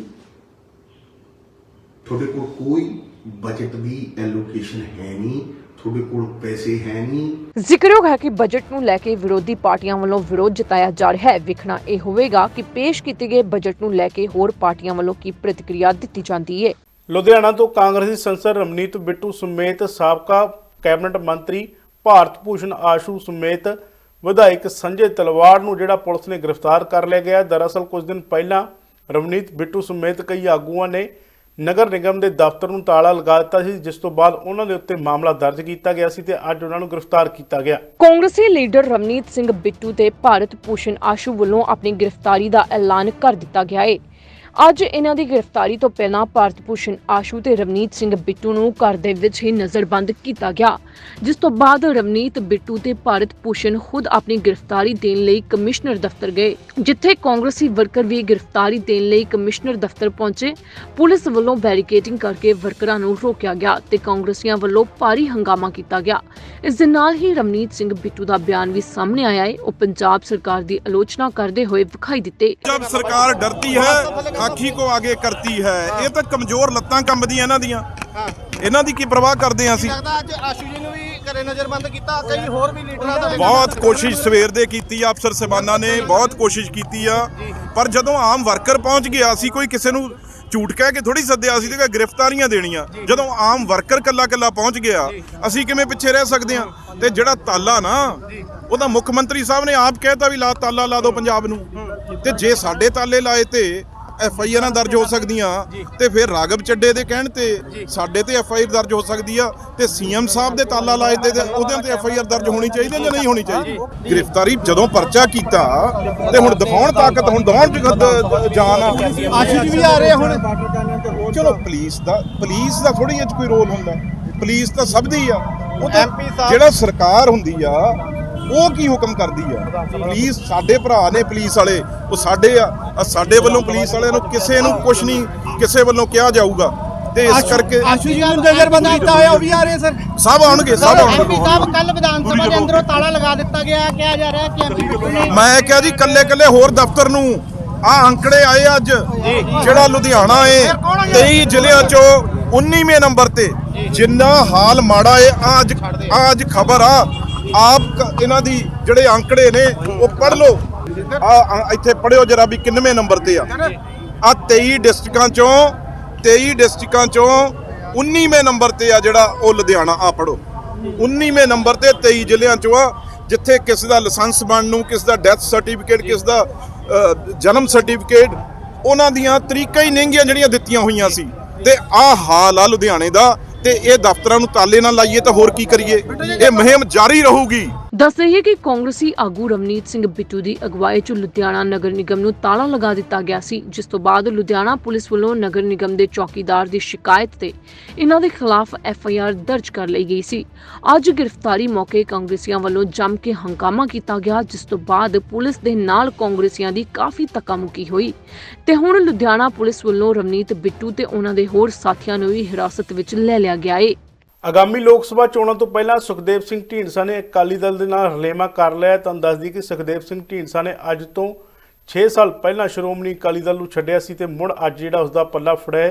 Speaker 6: ਤੁਹਾਡੇ ਕੋਲ ਕੋਈ ਬਜਟ ਦੀ ਐਲੋਕੇਸ਼ਨ ਹੈ ਨਹੀਂ ਤੁਹਾਡੇ ਕੋਲ ਪੈਸੇ ਹੈ ਨਹੀਂ।
Speaker 3: ਜ਼ਿਕਰਯੋਗ ਹੈ ਕਿ ਬਜਟ ਨੂੰ ਲੈ ਕੇ ਵਿਰੋਧੀ ਪਾਰਟੀਆਂ ਵੱਲੋਂ ਵਿਰੋਧ ਜਤਾਇਆ ਜਾ ਰਿਹਾ ਹੈ। ਵੇਖਣਾ ਇਹ ਹੋਵੇਗਾ ਕਿ ਪੇਸ਼ ਕੀਤੇ ਗਏ ਬਜਟ ਨੂੰ ਲੈ ਕੇ ਹੋਰ ਪਾਰਟੀਆਂ ਵੱਲੋਂ ਕੀ ਪ੍ਰਤੀਕਿਰਿਆ ਦਿੱਤੀ ਜਾਂਦੀ ਹੈ।
Speaker 1: ਲੁਧਿਆਣਾ ਤੋਂ ਕਾਂਗਰਸੀ ਸੰਸਦ ਰਮਨੀਤ ਬਿੱਟੂ ਸਮੇਤ ਸਾਬਕਾ ਕੈਬਨਿਟ ਮੰਤਰੀ ਭਾਰਤ ਭੂਸ਼ਣ ਆਸ਼ੂ ਸਮੇਤ ਵਿਧਾਇਕ ਸੰਜੇ ਤਲਵਾੜ ਨੂੰ ਜਿਹੜਾ ਪੁਲਿਸ ਨੇ ਗ੍ਰਿਫਤਾਰ ਕਰ ਲਿਆ ਗਿਆ। ਦਰਅਸਲ ਕੁਝ ਦਿਨ ਪਹਿਲਾਂ ਰਮਨੀਤ ਬਿੱਟੂ ਸਮੇਤ ਕਈ ਆਗੂਆਂ ਨੇ ਨਗਰ ਨਿਗਮ ਦੇ ਦਫ਼ਤਰ ਨੂੰ ਤਾਲਾ ਲਗਾ ਦਿੱਤਾ ਸੀ, ਜਿਸ ਤੋਂ ਬਾਅਦ ਉਹਨਾਂ ਦੇ ਉੱਤੇ ਮਾਮਲਾ ਦਰਜ ਕੀਤਾ ਗਿਆ ਸੀ ਤੇ ਅੱਜ ਉਹਨਾਂ ਨੂੰ ਗ੍ਰਿਫਤਾਰ ਕੀਤਾ ਗਿਆ।
Speaker 3: ਕਾਂਗਰਸੀ ਲੀਡਰ ਰਮਨੀਤ ਸਿੰਘ ਬਿੱਟੂ ਤੇ ਭਾਰਤ ਭੂਸ਼ਣ ਆਸ਼ੂ ਵੱਲੋਂ ਆਪਣੀ ਗ੍ਰਿਫਤਾਰੀ ਦਾ ਐਲਾਨ ਕਰ ਦਿੱਤਾ ਗਿਆ ਹੈ ਅੱਜ ਇਹਨਾਂ ਦੀ ਗ੍ਰਿਫਤਾਰੀ ਤੋਂ ਪਹਿਲਾਂ ਭਾਰਤ ਭੂਸ਼ਣ ਆਸ਼ੂ ਤੇ ਰਵਨੀਤ ਸਿੰਘ ਬਿੱਟੂ ਨੂੰ ਘਰ ਦੇ ਵਿੱਚ ਹੀ ਨਜ਼ਰਬੰਦ ਕੀਤਾ ਗਿਆ, ਜਿਸ ਤੋਂ ਬਾਅਦ ਰਵਨੀਤ ਬਿੱਟੂ ਤੇ ਭਾਰਤ ਭੂਸ਼ਣ ਖੁਦ ਆਪਣੀ ਗ੍ਰਿਫਤਾਰੀ ਦੇਣ ਲਈ ਕਮਿਸ਼ਨਰ ਦਫ਼ਤਰ ਗਏ, ਜਿੱਥੇ ਕਾਂਗਰਸੀ ਵਰਕਰ ਵੀ ਗ੍ਰਿਫਤਾਰੀ ਦੇਣ ਲਈ ਕਮਿਸ਼ਨਰ ਦਫ਼ਤਰ ਪਹੁੰਚੇ। ਪੁਲਿਸ ਵੱਲੋਂ ਬੈਰੀਕੇਡਿੰਗ ਕਰਕੇ ਵਰਕਰਾਂ ਨੂੰ ਰੋਕਿਆ ਗਿਆ ਤੇ ਕਾਂਗਰਸੀਆਂ ਵੱਲੋਂ ਭਾਰੀ ਹੰਗਾਮਾ ਕੀਤਾ ਗਿਆ। ਇਸ ਦੇ ਨਾਲ ਹੀ ਰਵਨੀਤ ਸਿੰਘ ਬਿੱਟੂ ਦਾ ਬਿਆਨ ਵੀ ਸਾਹਮਣੇ ਆਇਆ ਹੈ। ਉਹ ਪੰਜਾਬ ਸਰਕਾਰ ਦੀ ਆਲੋਚਨਾ ਕਰਦੇ ਹੋਏ ਵਿਖਾਈ ਦਿੱਤੇ।
Speaker 7: ਜਦ ਸਰਕਾਰ ਡਰਦੀ ਹੈ आखी को आगे करती है ਇਹ ਤਾਂ ਕਮਜ਼ੋਰ ਲੱਤਾਂ ਕੰਬਦੀਆਂ ਇਹਨਾਂ ਦੀਆਂ ਇਹਨਾਂ ਦੀ ਕੀ ਪਰਵਾਹ ਕਰਦੇ ਹਾਂ ਅਸੀਂ
Speaker 8: ਲੱਗਦਾ ਅੱਜ ਆਸ਼ੂ ਜੀ ਨੂੰ ਵੀ ਘਰੇ ਨਜ਼ਰਬੰਦ ਕੀਤਾ ਕਈ ਹੋਰ ਵੀ ਲੀਡਰਾਂ ਦਾ
Speaker 7: ਬਹੁਤ ਕੋਸ਼ਿਸ਼ ਸਵੇਰ ਦੇ ਕੀਤੀ ਆ ਅਫਸਰ ਸਬਾਨਾ ਨੇ ਬਹੁਤ ਕੋਸ਼ਿਸ਼ ਕੀਤੀ ਆ ਪਰ ਜਦੋਂ ਆਮ ਵਰਕਰ ਪਹੁੰਚ ਗਿਆ ਸੀ ਕੋਈ ਕਿਸੇ ਨੂੰ ਝੂਠ ਕਹਿ ਕੇ ਥੋੜੀ ਸੱਦਿਆ ਸੀ ਤੇ ਗ੍ਰਿਫਤਾਰੀਆਂ ਦੇਣੀਆਂ ਜਦੋਂ ਆਮ ਵਰਕਰ ਕੱਲਾ ਕੱਲਾ ਪਹੁੰਚ ਗਿਆ ਅਸੀਂ ਕਿਵੇਂ ਪਿੱਛੇ ਰਹਿ ਸਕਦੇ ਆ ਤੇ ਜਿਹੜਾ ਤਾਲਾ ਨਾ ਉਹਦਾ ਮੁੱਖ ਮੰਤਰੀ ਸਾਹਿਬ ਨੇ ਆਪ ਕਹਿਤਾ ਵੀ ਲਾ ਤਾਲਾ ਲਾ ਦਿਓ ਪੰਜਾਬ ਨੂੰ ਤੇ ਜੇ ਸਾਡੇ ਤਾਲੇ ਲਾਏ ਤੇ ਐਫ ਆਈ ਆਰਾਂ ਦਰਜ ਹੋ ਸਕਦੀਆਂ ਤੇ ਫਿਰ ਰਾਗਵ ਚੱਡੇ ਦੇ ਕਹਿਣ ਤੇ ਸਾਡੇ ਤੇ ਐਫ ਆਈ ਆਰ ਦਰਜ ਹੋ ਸਕਦੀ ਆ ਤੇ ਸੀਐਮ ਸਾਹਿਬ ਦੇ ਤਾਲਾ ਲਾਏ ਤੇ ਉਹਦੇ ਤੇ ਐਫ ਆਈ ਆਰ ਦਰਜ ਹੋਣੀ ਚਾਹੀਦੀ ਜਾਂ ਨਹੀਂ ਹੋਣੀ ਚਾਹੀਦੀ? ਗ੍ਰਿਫਤਾਰੀ ਜਦੋਂ ਪਰਚਾ ਕੀਤਾ ਤੇ ਹੁਣ ਦਿਖਾਉਣ ਤਾਕਤ ਹੁਣ ਦਿਖਾਉਣ ਜਗਤ ਜਾਨ ਆ।
Speaker 8: ਆਸ਼ੂ ਜੀ ਵੀ ਆ ਰਹੇ ਹੁਣ।
Speaker 7: ਚਲੋ ਪੁਲਿਸ ਦਾ ਪੁਲਿਸ ਦਾ ਥੋੜੀ ਜਿਹੀ ਕੋਈ ਰੋਲ ਹੁੰਦਾ। ਪੁਲਿਸ ਤਾਂ ਸਭ ਦੀ ਆ। ਉਹ
Speaker 8: ਸਾਹਿਬ-
Speaker 7: ਜਿਹੜਾ ਸਰਕਾਰ ਹੁੰਦੀ ਆ ਉਹ ਕੀ ਹੁਕਮ ਕਰਦੀ ਆ? ਪੁਲਿਸ ਸਾਡੇ ਭਰਾ ਨੇ ਪੁਲਿਸ ਵਾਲੇ ਉਹ ਸਾਡੇ ਆ ਸਾਡੇ ਵੱਲੋਂ ਪੁਲਿਸ ਵਾਲਿਆਂ ਨੂੰ ਕਿਸੇ ਨੂੰ ਕੁਝ ਨਹੀਂ ਕਿਸੇ ਵੱਲੋਂ ਕਿਹਾ ਜਾਊਗਾ। ਤੇ ਇਸ ਕਰਕੇ
Speaker 8: ਆਸ਼ੂ ਜੀ ਨੂੰ ਨਜ਼ਰਬੰਦ ਕੀਤਾ ਹੋਇਆ ਉਹ ਵੀ ਆ ਰਹੇ ਸਰ।
Speaker 7: ਸਭ ਆਉਣਗੇ ਸਭ
Speaker 8: ਐਮਪੀ
Speaker 7: ਆਉਣਗੇ।
Speaker 8: ਸਾਹਿਬ ਕੱਲ ਵਿਧਾਨ ਸਭਾ ਦੇ ਅੰਦਰੋਂ ਤਾਲਾ ਲਗਾ ਦਿੱਤਾ ਗਿਆ ਕਿਹਾ ਜਾ ਰਿਹਾ ਕਿ ਐਮਪੀ
Speaker 7: ਮੈਂ ਕਿਹਾ ਜੀ ਕੱਲੇ ਕੱਲੇ ਹੋਰ ਦਫ਼ਤਰ ਨੂੰ ਆ ਅੰਕੜੇ ਆਏ ਅੱਜ ਜਿਹੜਾ ਲੁਧਿਆਣਾ ਏ 23 ਜ਼ਿਲ੍ਹਿਆਂ ਚੋਂ 19ਵੇਂ ਨੰਬਰ ਤੇ ਜਿੰਨਾ ਹਾਲ ਮਾੜਾ ਏ ਆ ਅੱਜ ਆ ਅੱਜ ਖਬਰ ਆ ਆਪ ਇਹਨਾਂ ਦੀ ਜਿਹੜੇ ਅੰਕੜੇ ਨੇ, ਉਹ ਪੜ੍ਹ ਲਓ। ਆ ਇੱਥੇ ਪੜਿਓ ਜਰਾ ਵੀ ਕਿੰਨਵੇਂ ਨੰਬਰ ਤੇ ਆ। ਆ 23 ਡਿਸਟ੍ਰਿਕਾਂ ਚੋਂ 23 ਡਿਸਟ੍ਰਿਕਾਂ ਚੋਂ 19ਵੇਂ ਨੰਬਰ ਤੇ ਆ ਜਿਹੜਾ ਉਹ ਲੁਧਿਆਣਾ, ਆ ਪੜੋ 19ਵੇਂ ਨੰਬਰ ਤੇ 23 ਜ਼ਿਲ੍ਹਿਆਂ ਚੋਂ ਆ, ਜਿੱਥੇ ਕਿਸੇ ਦਾ ਲਾਇਸੈਂਸ ਬਣਨ ਨੂੰ ਕਿਸੇ ਦਾ ਡੈਥ ਸਰਟੀਫਿਕੇਟ, ਕਿਸੇ ਦਾ ਜਨਮ ਸਰਟੀਫਿਕੇਟ, ਉਹਨਾਂ ਦੀਆਂ ਤਰੀਕਾਂ ਹੀ ਨਹੀਂਗੀਆਂ ਜਿਹੜੀਆਂ ਦਿੱਤੀਆਂ ਹੋਈਆਂ ਸੀ। ਤੇ ਆ ਹਾਲ ਆ ਲੁਧਿਆਣੇ ਦਾ। ਤੇ ਇਹ ਦਫ਼ਤਰਾਂ ਨੂੰ ਤਾਲੇ ਨਾਲ ਲਾਈਏ ਤਾਂ ਹੋਰ ਕੀ ਕਰੀਏ? ਇਹ ਮੁਹਿੰਮ ਜਾਰੀ ਰਹੂਗੀ।
Speaker 3: ਦੱਸ ਦਈਏ ਕਿ ਕਾਂਗਰਸੀ ਆਗੂ ਰਵਨੀਤ ਸਿੰਘ ਬਿੱਟੂ ਦੀ ਅਗਵਾਈ 'ਚ ਲੁਧਿਆਣਾ ਨਗਰ ਨਿਗਮ ਨੂੰ ਤਾਲਾ ਲਗਾ ਦਿੱਤਾ ਗਿਆ ਸੀ, ਜਿਸ ਤੋਂ ਬਾਅਦ ਲੁਧਿਆਣਾ ਪੁਲਿਸ ਵੱਲੋਂ ਨਗਰ ਨਿਗਮ ਦੇ ਚੌਕੀਦਾਰ ਦੀ ਸ਼ਿਕਾਇਤ ਤੇ ਇਹਨਾਂ ਦੇ ਖਿਲਾਫ ਐਫ ਆਈ ਆਰ ਦਰਜ ਕਰ ਲਈ ਗਈ ਸੀ। ਅੱਜ ਗ੍ਰਿਫਤਾਰੀ ਮੌਕੇ ਕਾਂਗਰਸੀਆਂ ਵੱਲੋਂ ਜੰਮ ਕੇ ਹੰਗਾਮਾ ਕੀਤਾ ਗਿਆ, ਜਿਸ ਤੋਂ ਬਾਅਦ ਪੁਲਿਸ ਦੇ ਨਾਲ ਕਾਂਗਰਸੀਆਂ ਦੀ ਕਾਫੀ ਧੱਕਾਮੁੱਕੀ ਹੋਈ। ਤੇ ਹੁਣ ਲੁਧਿਆਣਾ ਪੁਲਿਸ ਵੱਲੋਂ ਰਵਨੀਤ ਬਿੱਟੂ ਤੇ ਉਹਨਾਂ ਦੇ ਹੋਰ ਸਾਥੀਆਂ ਨੂੰ ਵੀ ਹਿਰਾਸਤ ਵਿੱਚ ਲੈ ਲਿਆ ਗਿਆ ਏ।
Speaker 1: ਆਗਾਮੀ ਲੋਕ ਸਭਾ ਚੋਣਾਂ ਤੋਂ ਪਹਿਲਾਂ ਸੁਖਦੇਵ ਸਿੰਘ ਢੀਂਡਸਾ ਨੇ ਅਕਾਲੀ ਦਲ ਦੇ ਨਾਲ ਰਲੇਮਾ ਕਰ ਲਿਆ ਹੈ। ਤੁਹਾਨੂੰ ਦੱਸਦੀ ਕਿ ਸੁਖਦੇਵ ਸਿੰਘ ਢੀਂਡਸਾ ਨੇ ਅੱਜ ਤੋਂ 6 ਸਾਲ ਪਹਿਲਾਂ ਸ਼੍ਰੋਮਣੀ ਅਕਾਲੀ ਦਲ ਨੂੰ ਛੱਡਿਆ ਸੀ ਤੇ ਮੁੜ ਅੱਜ ਜਿਹੜਾ ਉਸਦਾ ਪੱਲਾ ਫੜਿਆ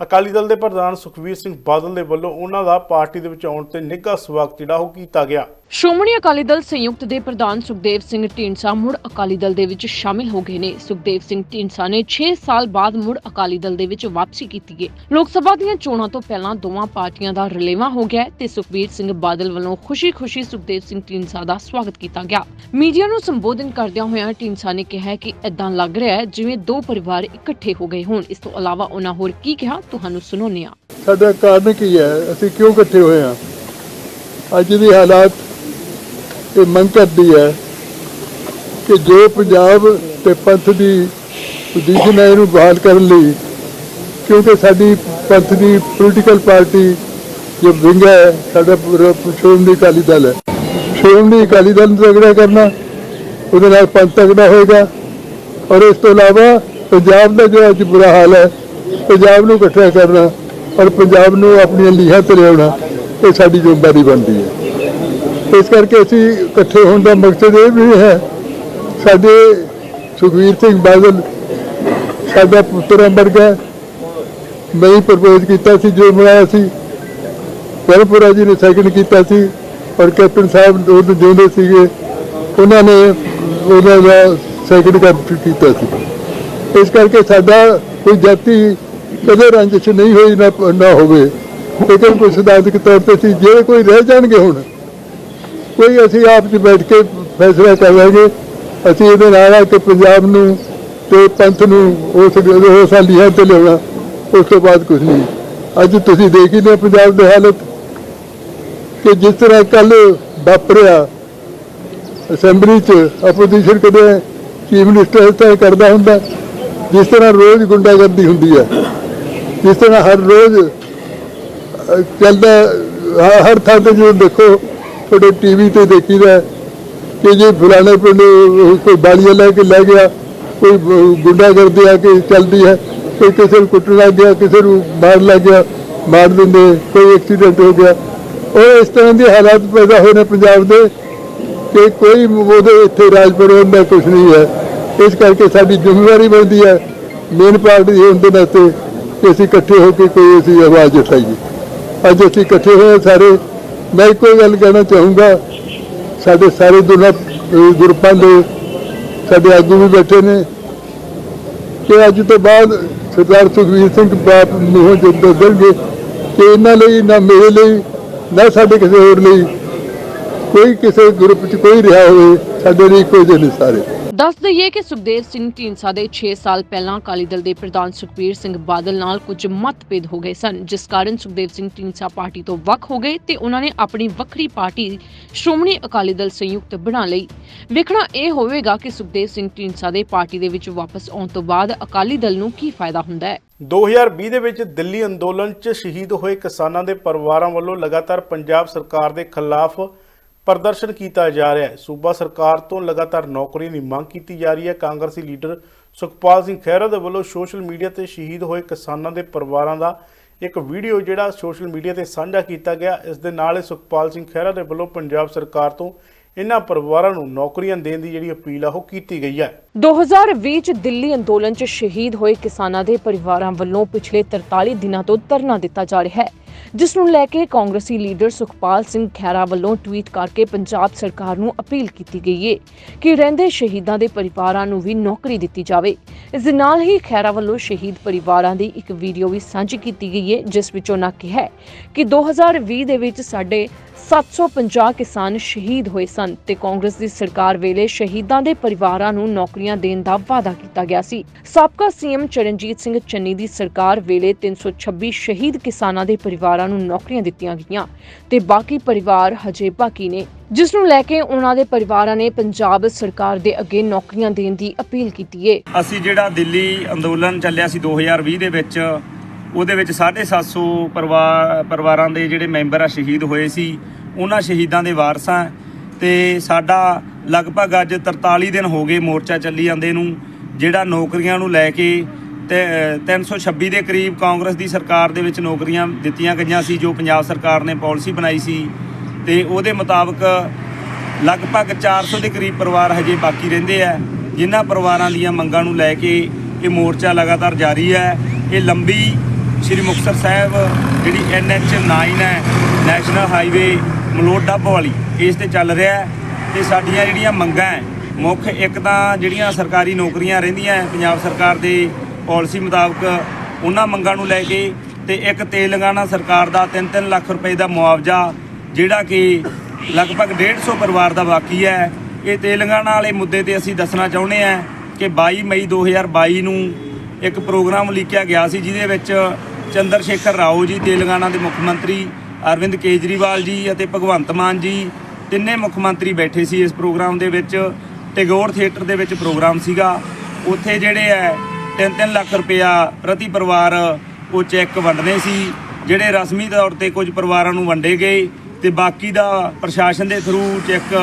Speaker 1: ਅਕਾਲੀ ਦਲ ਦੇ ਪ੍ਰਧਾਨ ਸੁਖਵੀਰ ਸਿੰਘ ਬਾਦਲ ਦੇ ਵੱਲੋਂ ਉਹਨਾਂ ਦਾ ਪਾਰਟੀ ਦੇ ਵਿੱਚ ਆਉਣ ਤੇ ਨਿੱਘਾ ਸਵਾਗਤ ਜਿਹੜਾ ਉਹ ਕੀਤਾ ਗਿਆ
Speaker 3: ਸ਼੍ਰੋਮਣੀ ਅਕਾਲੀ ਦਲ ਸੰਯੁਕਤ ਦੇ ਪ੍ਰਧਾਨ ਸੁਖਦੇਵ ਸਿੰਘ ਢੀਂਡਸਾ ਮੁੜ ਅਕਾਲੀ ਦਲ ਦੇ ਵਿੱਚ ਸ਼ਾਮਿਲ ਹੋ ਗਏ ਨੇ। ਸੁਖਦੇਵ ਸਿੰਘ ਢੀਂਡਸਾ ਨੇ 6 ਸਾਲ ਬਾਅਦ ਮੁੜ ਅਕਾਲੀ ਦਲ ਦੇ ਵਿੱਚ ਵਾਪਸੀ ਕੀਤੀ ਹੈ ਲੋਕ ਸਭਾ ਦੀਆਂ ਚੋਣਾਂ ਤੋਂ ਪਹਿਲਾਂ ਦੋਵਾਂ ਪਾਰਟੀਆਂ ਦਾ ਰਲੇਵਾਂ ਹੋ ਗਿਆ ਤੇ ਸੁਖਬੀਰ ਸਿੰਘ ਬਾਦਲ ਵੱਲੋਂ ਖੁਸ਼ੀ-ਖੁਸ਼ੀ ਸੁਖਦੇਵ ਸਿੰਘ ਢੀਂਡਸਾ ਦਾ ਸਵਾਗਤ ਕੀਤਾ ਗਿਆ। ਮੀਡੀਆ ਨੂੰ ਸੰਬੋਧਨ ਕਰਦਿਆਂ ਹੋਇਆਂ ਢੀਂਡਸਾ ਨੇ ਕਿਹਾ ਕਿ ਇਦਾਂ ਲੱਗ ਰਿਹਾ ਹੈ ਜਿਵੇਂ ਦੋ ਪਰਿਵਾਰ ਇਕੱਠੇ ਹੋ ਗਏ ਹੋਣ। ਇਸ ਤੋਂ ਇਲਾਵਾ ਉਹਨਾਂ ਹੋਰ ਕੀ ਕਿਹਾ, ਤੁਹਾਨੂੰ ਸੁਣਾਉਂਦੇ ਆ
Speaker 9: ਸਾਡਾ ਕਾਰਨ ਕੀ ਹੈ? ਅਸੀਂ ਕਿਉਂ ਇਕੱਠੇ ਹੋਏ ਹਾਂ? ਅੱਜ ਦੀ ਹਾਲਾਤ ਇਹ ਮੰਗ ਕਰਦੀ ਹੈ ਕਿ ਜੋ ਪੰਜਾਬ ਤੇ ਪੰਥ ਦੀ ਪੋਜੀਸ਼ਨ ਹੈ ਇਹਨੂੰ ਬਹਾਲ ਕਰਨ ਲਈ, ਕਿਉਂਕਿ ਸਾਡੀ ਪੰਥ ਦੀ ਪੋਲੀਟੀਕਲ ਪਾਰਟੀ ਜੋ ਵਿੰਗ ਹੈ, ਸਾਡਾ ਸ਼੍ਰੋਮਣੀ ਅਕਾਲੀ ਦਲ ਹੈ। ਸ਼੍ਰੋਮਣੀ ਅਕਾਲੀ ਦਲ ਨੂੰ ਤਗੜਾ ਕਰਨਾ, ਉਹਦੇ ਨਾਲ ਪੰਥ ਤਗੜਾ ਹੋਏਗਾ। ਔਰ ਇਸ ਤੋਂ ਇਲਾਵਾ ਪੰਜਾਬ ਦਾ ਜੋ ਅੱਜ ਬੁਰਾ ਹਾਲ ਹੈ, ਪੰਜਾਬ ਨੂੰ ਇਕੱਠਾ ਕਰਨਾ ਔਰ ਪੰਜਾਬ ਨੂੰ ਆਪਣੀਆਂ ਲੀਹਾਂ ਤੇ ਲਿਆਉਣਾ, ਇਹ ਸਾਡੀ ਜ਼ਿੰਮੇਵਾਰੀ ਬਣਦੀ ਹੈ। ਇਸ ਕਰਕੇ ਅਸੀਂ ਇਕੱਠੇ ਹੋਣ ਦਾ ਮਕਸਦ ਇਹ ਵੀ ਹੈ, ਸਾਡੇ ਸੁਖਵੀਰ ਸਿੰਘ ਬਾਦਲ ਸਾਡਾ ਪੁੱਤਰ ਵਰਗਾ ਮੈਂ ਪ੍ਰਪੋਜ਼ ਕੀਤਾ ਸੀ, ਜੋ ਬਣਾਇਆ ਸੀ। ਪਰਪੁਰਾ ਜੀ ਨੇ ਸੈਕਿੰਡ ਕੀਤਾ ਸੀ ਪਰ ਕੈਪਟਨ ਸਾਹਿਬ ਉਹ ਜਿਉਂਦੇ ਸੀਗੇ। ਉਹਨਾਂ ਨੇ ਉਹਨਾਂ ਦਾ ਸੈਕਿੰਡ ਕਰ ਕੀਤਾ ਸੀ। ਇਸ ਕਰਕੇ ਸਾਡਾ ਕੋਈ ਜਾਤੀ ਕਦੇ ਰੰਜਿਸ਼ ਨਹੀਂ ਹੋਈ ਨਾ ਨਾ ਹੋਵੇ। ਲੇਕਿਨ ਕੋਈ ਸਿਧਾਂਤਕ ਤੌਰ ਤੇ ਸੀ ਜੇ ਕੋਈ ਰਹਿ ਜਾਣਗੇ ਹੁਣ ਕੋਈ ਅਸੀਂ ਆਪ ਚ ਬੈਠ ਕੇ ਫੈਸਲਾ ਕਰਾਂਗੇ ਅਸੀਂ ਇਹਦੇ ਨਾਲ ਆ ਕਿ ਪੰਜਾਬ ਨੂੰ ਤੇ ਪੰਥ ਨੂੰ ਉਸ ਉਸ ਹਾਲੀਆਂ ਤੇ ਲਿਆਉਣਾ। ਉਸ ਤੋਂ ਬਾਅਦ ਕੁਝ ਨਹੀਂ। ਅੱਜ ਤੁਸੀਂ ਦੇਖ ਹੀ ਲਿਆ ਪੰਜਾਬ ਦੀ ਹਾਲਤ। ਕਿ ਜਿਸ ਤਰ੍ਹਾਂ ਕੱਲ ਵਾਪਰਿਆ ਅਸੈਂਬਲੀ 'ਚ ਆਪੋਜੀਸ਼ਨ ਕਦੇ ਚੀਫ ਮਿਨਿਸਟਰ ਇਸ ਤਰ੍ਹਾਂ ਕਰਦਾ ਹੁੰਦਾ, ਜਿਸ ਤਰ੍ਹਾਂ ਰੋਜ਼ ਗੁੰਡਾਗਰਦੀ ਹੁੰਦੀ ਹੈ। ਜਿਸ ਤਰ੍ਹਾਂ ਹਰ ਰੋਜ਼ ਚੱਲਦਾ ਹਰ ਥਾਂ ਤੇ ਜਦੋਂ ਦੇਖੋ ਤੁਹਾਡੇ ਟੀਵੀ ਤੇ ਦੇਖੀਦਾ ਕਿ ਜੇ ਫਲਾਣੇ ਪਿੰਡ ਕੋਈ ਬਾਲੀਆਂ ਲੈ ਕੇ ਲੈ ਗਿਆ, ਕੋਈ ਬ- ਗੁੰਡਾਗਰਦੀ ਆ ਕੇ ਚੱਲਦੀ ਹੈ, ਕੋਈ ਕਿਸੇ ਨੂੰ ਕੁੱਟਣ ਲੱਗ ਗਿਆ, ਕਿਸੇ ਨੂੰ ਮਾਰ ਲੱਗ ਗਿਆ, ਮਾਰ ਦਿੰਦੇ, ਕੋਈ ਐਕਸੀਡੈਂਟ ਹੋ ਗਿਆ। ਉਹ ਇਸ ਤਰ੍ਹਾਂ ਦੇ ਹਾਲਾਤ ਪੈਦਾ ਹੋਏ ਨੇ ਪੰਜਾਬ ਦੇ ਕਿ ਕੋਈ ਉਹਦੇ ਇੱਥੇ ਰਾਜ ਪ੍ਰਬੰਧ ਦਾ ਕੁਝ ਨਹੀਂ ਹੈ। ਇਸ ਕਰਕੇ ਸਾਡੀ ਜ਼ਿੰਮੇਵਾਰੀ ਬਣਦੀ ਹੈ ਮੇਨ ਪਾਰਟੀ ਹੋਣ ਦੇ ਨਾਤੇ ਕਿ ਅਸੀਂ ਇਕੱਠੇ ਹੋ ਕੇ ਕੋਈ ਅਸੀਂ ਆਵਾਜ਼ ਉਠਾਈਏ। ਅੱਜ ਅਸੀਂ ਇਕੱਠੇ ਹੋਏ ਹਾਂ ਸਾਰੇ ਮੈਂ ਇੱਕੋ ਹੀ ਗੱਲ ਕਹਿਣਾ ਚਾਹੂੰਗਾ, ਸਾਡੇ ਸਾਰੇ ਦੋਨਾਂ ਗਰੁੱਪਾਂ ਦੇ ਸਾਡੇ ਆਗੂ ਵੀ ਬੈਠੇ ਨੇ। ਕਿ ਅੱਜ ਤੋਂ ਬਾਅਦ ਸਰਦਾਰ ਸੁਖਵੀਰ ਸਿੰਘ ਬਾਪ ਨੂੰ ਜਦ ਦੱਸਣਗੇ ਕਿ ਇਹਨਾਂ ਲਈ, ਨਾ ਮੇਰੇ ਲਈ, ਨਾ ਸਾਡੇ ਕਿਸੇ ਹੋਰ ਲਈ ਕੋਈ ਕਿਸੇ ਗਰੁੱਪ 'ਚ ਕੋਈ ਰਿਹਾ ਹੋਵੇ, ਸਾਡੇ ਲਈ ਕੋਈ ਜਿਹੇ ਨੇ ਸਾਰੇ।
Speaker 3: ਦੱਸ ਦਈਏ ਕਿ ਸੁਖਦੇਵ ਸਿੰਘ ਢੀਂਡਸਾ ਦੇ 6 ਸਾਲ ਪਹਿਲਾਂ ਅਕਾਲੀ ਦਲ ਦੇ ਪ੍ਰਧਾਨ ਸੁਖਬੀਰ ਸਿੰਘ ਬਾਦਲ ਨਾਲ ਕੁਝ ਮਤਭੇਦ ਹੋ ਗਏ ਸਨ, ਜਿਸ ਕਾਰਨ ਸੁਖਦੇਵ ਸਿੰਘ ਢੀਂਡਸਾ ਪਾਰਟੀ ਤੋਂ ਵੱਖ ਹੋ ਗਏ ਤੇ ਉਹਨਾਂ ਨੇ ਆਪਣੀ ਵੱਖਰੀ ਪਾਰਟੀ ਸ਼੍ਰੋਮਣੀ ਅਕਾਲੀ ਦਲ ਸੰਯੁਕਤ ਬਣਾ ਲਈ। ਵੇਖਣਾ ਇਹ ਹੋਵੇਗਾ ਕਿ ਸੁਖਦੇਵ ਸਿੰਘ ਢੀਂਡਸਾ ਦੇ ਪਾਰਟੀ ਦੇ ਵਿੱਚ ਵਾਪਸ ਆਉਣ ਤੋਂ ਬਾਅਦ ਅਕਾਲੀ ਦਲ ਨੂੰ ਕੀ ਫਾਇਦਾ ਹੁੰਦਾ ਹੈ।
Speaker 1: 2020 ਦੇ ਵਿੱਚ ਦਿੱਲੀ ਅੰਦੋਲਨ 'ਚ ਸ਼ਹੀਦ ਹੋਏ ਕਿਸਾਨਾਂ ਦੇ ਪਰਿਵਾਰਾਂ ਵੱਲੋਂ ਲਗਾਤਾਰ ਪੰਜਾਬ ਸਰਕਾਰ ਦੇ ਖਿਲਾਫ ਪ੍ਰਦਰਸ਼ਨ ਕੀਤਾ ਜਾ ਰਿਹਾ ਹੈ। ਸੂਬਾ ਸਰਕਾਰ ਤੋਂ ਲਗਾਤਾਰ ਨੌਕਰੀਆਂ ਦੀ ਮੰਗ ਕੀਤੀ ਜਾ ਰਹੀ ਹੈ। ਕਾਂਗਰਸੀ ਲੀਡਰ ਸੁਖਪਾਲ ਸਿੰਘ ਖਹਿਰਾ ਦੇ ਵੱਲੋਂ ਸੋਸ਼ਲ ਮੀਡੀਆ ਤੇ ਸ਼ਹੀਦ ਹੋਏ ਕਿਸਾਨਾਂ ਦੇ ਪਰਿਵਾਰਾਂ ਦਾ ਇੱਕ ਵੀਡੀਓ ਜਿਹੜਾ ਸੋਸ਼ਲ ਮੀਡੀਆ ਤੇ ਸਾਂਝਾ ਕੀਤਾ ਗਿਆ। ਇਸ ਦੇ ਨਾਲ ਹੀ ਸੁਖਪਾਲ ਸਿੰਘ ਖਹਿਰਾ ਦੇ ਵੱਲੋਂ ਪੰਜਾਬ ਸਰਕਾਰ ਤੋਂ ਇਹਨਾਂ ਪਰਿਵਾਰਾਂ ਨੂੰ ਨੌਕਰੀਆਂ ਦੇਣ ਦੀ ਜਿਹੜੀ ਅਪੀਲ ਆ, ਉਹ ਕੀਤੀ ਗਈ ਹੈ
Speaker 3: 2020 ਚ ਦਿੱਲੀ ਅੰਦੋਲਨ ਚ ਸ਼ਹੀਦ ਹੋਏ ਕਿਸਾਨਾਂ ਦੇ ਪਰਿਵਾਰਾਂ ਵੱਲੋਂ ਪਿਛਲੇ 43 ਦਿਨਾਂ ਤੋਂ ਧਰਨਾ ਦਿੱਤਾ ਜਾ ਰਿਹਾ ਹੈ, ਜਿਸ ਨੂੰ ਲੈ ਕੇ ਕਾਂਗਰਸੀ ਲੀਡਰ ਸੁਖਪਾਲ ਸਿੰਘ ਖਹਿਰਾ ਵੱਲੋਂ ਟਵੀਟ ਕਰਕੇ ਪੰਜਾਬ ਸਰਕਾਰ ਨੂੰ ਅਪੀਲ ਕੀਤੀ ਗਈ ਹੈ ਕਿ ਰਹਿੰਦੇ ਸ਼ਹੀਦਾਂ ਦੇ ਪਰਿਵਾਰਾਂ ਨੂੰ ਵੀ ਨੌਕਰੀ ਦਿੱਤੀ ਜਾਵੇ। ਇਸ ਦੇ ਨਾਲ ਹੀ ਖਹਿਰਾ ਵੱਲੋਂ ਸ਼ਹੀਦ ਪਰਿਵਾਰਾਂ ਦੀ ਇੱਕ ਵੀਡੀਓ ਵੀ ਸਾਂਝੀ ਕੀਤੀ ਗਈ ਹੈ ਜਿਸ ਵਿੱਚ ਉਹਨਾਂ ਕਿਹਾ ਹੈ ਕਿ 2020 ਦੇ ਵਿੱਚ ਸਾਡੇ 750 ਕਿਸਾਨ ਸ਼ਹੀਦ ਹੋਏ ਸਨ ਤੇ ਕਾਂਗਰਸ ਦੀ ਸਰਕਾਰ ਵੇਲੇ ਸ਼ਹੀਦਾਂ ਦੇ ਪਰਿਵਾਰਾਂ ਨੂੰ ਨੌਕਰੀਆਂ ਦੇਣ ਦਾ ਵਾਅਦਾ ਕੀਤਾ ਗਿਆ ਸੀ। ਸਾਬਕਾ ਸੀਐਮ ਚਰਨਜੀਤ ਸਿੰਘ ਚੰਨੀ ਦੀ ਸਰਕਾਰ ਵੇਲੇ 326 ਸ਼ਹੀਦ ਕਿਸਾਨਾਂ ਦੇ ਪਰਿਵਾਰਾਂ ਨੂੰ ਨੌਕਰੀਆਂ ਦਿੱਤੀਆਂ ਗਈਆਂ ਤੇ ਬਾਕੀ ਪਰਿਵਾਰ ਹਜੇ ਬਾਕੀ ਨੇ। ਜਿਸ ਨੂੰ ਲੈ ਕੇ ਉਹਨਾਂ ਦੇ ਪਰਿਵਾਰਾਂ ਨੇ ਪੰਜਾਬ ਸਰਕਾਰ ਦੇ ਅੱਗੇ ਨੌਕਰੀਆਂ ਦੇਣ ਦੀ ਅਪੀਲ ਕੀਤੀ ਹੈ
Speaker 10: ਅਸੀਂ ਜਿਹੜਾ ਦਿੱਲੀ ਅੰਦੋਲਨ ਚੱਲਿਆ ਸੀ 2020 ਦੇ ਵਿੱਚ ਉਹਦੇ ਵਿੱਚ 750 ਪਰਿਵਾਰ ਪਰਿਵਾਰਾਂ ਦੇ ਜਿਹੜੇ ਮੈਂਬਰ ਆ ਸ਼ਹੀਦ ਹੋਏ ਸੀ ਉਹਨਾਂ ਸ਼ਹੀਦਾਂ ਦੇ ਵਾਰਸਾਂ ਤੇ ਸਾਡਾ ਲਗਭਗ ਅੱਜ 43 ਦਿਨ ਹੋ ਗਏ ਮੋਰਚਾ ਚੱਲੀ ਜਾਂਦੇ ਨੂੰ ਜਿਹੜਾ ਨੌਕਰੀਆਂ ਨੂੰ ਲੈ ਕੇ ਤੇ ਅ, 326 ਦੇ ਕਰੀਬ ਕਾਂਗਰਸ ਦੀ ਸਰਕਾਰ ਦੇ ਵਿੱਚ ਨੌਕਰੀਆਂ ਦਿੱਤੀਆਂ ਗਈਆਂ ਸੀ ਜੋ ਪੰਜਾਬ ਸਰਕਾਰ ਨੇ ਪਾਲਿਸੀ ਬਣਾਈ ਸੀ ਤੇ ਉਹਦੇ ਮੁਤਾਬਕ ਲਗਭਗ 400 ਦੇ ਕਰੀਬ ਪਰਿਵਾਰ ਹਜੇ ਬਾਕੀ ਰਹਿੰਦੇ ਆ ਜਿਨ੍ਹਾਂ ਪਰਿਵਾਰਾਂ ਦੀਆਂ ਮੰਗਾਂ ਨੂੰ ਲੈ ਕੇ ਇਹ ਮੋਰਚਾ ਲਗਾਤਾਰ ਜਾਰੀ ਹੈ। ਇਹ ਲੰਬੀ ਸ਼੍ਰੀ ਮੁਕਤਸਰ ਸਾਹਿਬ, ਜਿਹੜੀ NH9 ਹੈ, ਨੈਸ਼ਨਲ ਹਾਈਵੇ ਮਲੋਟ ਡੱਬ ਵਾਲੀ ਇਸ ਤੇ ਚੱਲ ਰਿਹਾ ਹੈ ਤੇ ਸਾਡੀਆਂ ਜਿਹੜੀਆਂ ਮੰਗਾਂ ਹੈ, ਮੁੱਖ ਇੱਕ ਤਾਂ ਜਿਹੜੀਆਂ ਸਰਕਾਰੀ ਨੌਕਰੀਆਂ ਰਹਿੰਦੀਆਂ ਪੰਜਾਬ ਸਰਕਾਰ ਦੇ ਪਾਲਿਸੀ ਮੁਤਾਬਕ ਉਹਨਾਂ ਮੰਗਾਂ ਨੂੰ ਲੈ ਕੇ ਤੇ ਇੱਕ ਤੇਲੰਗਾਨਾ ਸਰਕਾਰ ਦਾ 3-3 ਲੱਖ ਰੁਪਏ ਦਾ ਮੁਆਵਜ਼ਾ, ਜਿਹੜਾ ਕਿ ਲਗਭਗ 150 ਪਰਿਵਾਰ ਦਾ ਬਾਕੀ ਹੈ। ਇਹ ਤੇਲੰਗਾਨਾ ਵਾਲੇ ਮੁੱਦੇ ਤੇ ਅਸੀਂ ਦੱਸਣਾ ਚਾਹੁੰਦੇ ਹਾਂ ਕਿ 22 ਮਈ 2022 ਨੂੰ ਇੱਕ ਪ੍ਰੋਗਰਾਮ ਲਿਖਿਆ ਗਿਆ ਸੀ, ਜਿਹਦੇ ਵਿੱਚ ਚੰਦਰ ਸ਼ੇਖਰ ਰਾਓ ਜੀ, ਤੇਲੰਗਾਨਾ ਦੇ ਮੁੱਖ ਮੰਤਰੀ ਅਰਵਿੰਦ ਕੇਜਰੀਵਾਲ ਜੀ ਅਤੇ ਭਗਵੰਤ ਮਾਨ ਜੀ ਤਿੰਨੇ ਮੁੱਖ ਮੰਤਰੀ ਬੈਠੇ ਸੀ ਇਸ ਪ੍ਰੋਗਰਾਮ ਦੇ ਵਿੱਚ। ਟੈਗੋਰ ਥੀਏਟਰ ਦੇ ਵਿੱਚ ਪ੍ਰੋਗਰਾਮ ਸੀਗਾ। ਉੱਥੇ ਜਿਹੜੇ ਹੈ 3-3 ਲੱਖ ਰੁਪਇਆ ਪ੍ਰਤੀ ਪਰਿਵਾਰ ਉਹ ਚੈੱਕ ਵੰਡਣੇ ਸੀ, ਜਿਹੜੇ ਰਸਮੀ ਤੌਰ ਤੇ ਕੁਝ ਪਰਿਵਾਰਾਂ ਨੂੰ ਵੰਡੇ ਗਏ ਤੇ ਬਾਕੀ ਦਾ ਪ੍ਰਸ਼ਾਸਨ ਦੇ ਥਰੂ ਚੈੱਕ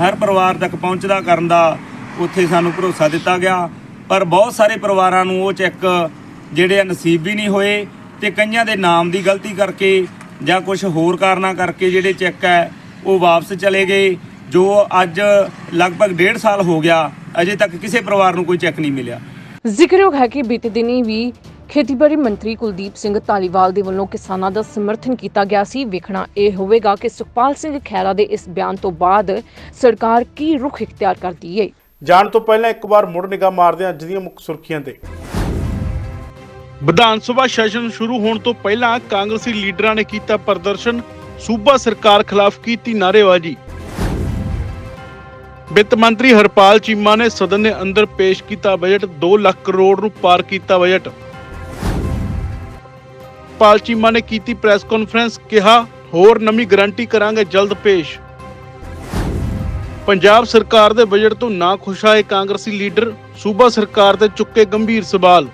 Speaker 10: ਹਰ ਪਰਿਵਾਰ ਤੱਕ ਪਹੁੰਚਦਾ ਕਰਨ ਦਾ ਉੱਥੇ ਸਾਨੂੰ ਭਰੋਸਾ ਦਿੱਤਾ ਗਿਆ। ਪਰ ਬਹੁਤ ਸਾਰੇ ਪਰਿਵਾਰਾਂ ਨੂੰ ਉਹ ਚੈੱਕ ਜਿਹੜੇ ਆ ਨਸੀਬ ਵੀ ਨਹੀਂ ਹੋਏ ਤੇ ਕਈਆਂ ਦੇ ਨਾਮ ਦੀ ਗਲਤੀ ਕਰਕੇ ਜਾਂ ਕੁਝ ਹੋਰ ਕਾਰਨਾਂ ਕਰਕੇ ਜਿਹੜੇ ਚੈੱਕ ਹੈ, ਉਹ ਵਾਪਸ ਚਲੇ ਗਏ, ਜੋ ਅੱਜ ਲਗਭਗ 1.5 ਸਾਲ ਹੋ ਗਿਆ, ਅਜੇ ਤੱਕ ਕਿਸੇ ਪਰਿਵਾਰ ਨੂੰ ਕੋਈ ਚੈੱਕ ਨਹੀਂ ਮਿਲਿਆ।
Speaker 3: ਜ਼ਿਕਰਯੋਗ ਹੈ ਕਿ ਬੀਤੇ ਦਿਨੀ ਵੀ ਖੇਤੀਬਾੜੀ ਮੰਤਰੀ ਕੁਲਦੀਪ ਸਿੰਘ ਧਾਲੀਵਾਲ ਦੇ ਵੱਲੋਂ ਕਿਸਾਨਾਂ ਦਾ ਸਮਰਥਨ ਕੀਤਾ ਗਿਆ ਸੀ। ਵੇਖਣਾ ਇਹ ਹੋਵੇਗਾ ਕਿ ਸੁਖਪਾਲ ਸਿੰਘ ਖਹਿਰਾ ਦੇ ਇਸ ਬਿਆਨ ਤੋਂ ਬਾਅਦ ਸਰਕਾਰ ਕੀ ਰੁਖ ਇਖਤਿਆਰ ਕਰਦੀ ਹੈ
Speaker 1: ਜਾਣ ਤੋਂ ਪਹਿਲਾਂ ਇੱਕ ਵਾਰ ਮੁੜ ਨਿਗਾਹ ਮਾਰਦੇ ਹਾਂ ਅੱਜ ਦੀਆਂ ਮੁੱਖ ਸੁਰਖੀਆਂ ਤੇ।
Speaker 2: ਵਿਧਾਨ ਸਭਾ ਸੈਸ਼ਨ ਸ਼ੁਰੂ ਹੋਣ ਤੋਂ ਪਹਿਲਾਂ ਕਾਂਗਰਸੀ ਲੀਡਰਾਂ ਨੇ ਕੀਤਾ ਪ੍ਰਦਰਸ਼ਨ। ਸੂਬਾ ਸਰਕਾਰ ਖਿਲਾਫ ਕੀਤੀ ਨਾਅਰੇਬਾਜ਼ੀ। ਵਿੱਤ ਮੰਤਰੀ ਹਰਪਾਲ ਚੀਮਾ ਨੇ ਸਦਨ ਦੇ ਅੰਦਰ ਪੇਸ਼ ਕੀਤਾ ਬਜਟ 2 ਲੱਖ ਕਰੋੜ ਨੂੰ ਪਾਰ ਕੀਤਾ ਬਜਟ। ਪਾਲ ਚੀਮਾ ਨੇ ਕੀਤੀ ਪ੍ਰੈਸ ਕਾਨਫਰੰਸ, ਕਿਹਾ, ਹੋਰ ਨਵੀਂ ਗਾਰੰਟੀ ਕਰਾਂਗੇ, ਜਲਦ ਪੇਸ਼। ਪੰਜਾਬ ਸਰਕਾਰ ਦੇ ਬਜਟ ਤੋਂ ਨਾ ਖੁਸ਼ ਆਏ ਕਾਂਗਰਸੀ ਲੀਡਰ ਸੂਬਾ ਸਰਕਾਰ ਤੇ ਚੁੱਕੇ ਗੰਭੀਰ ਸਵਾਲ।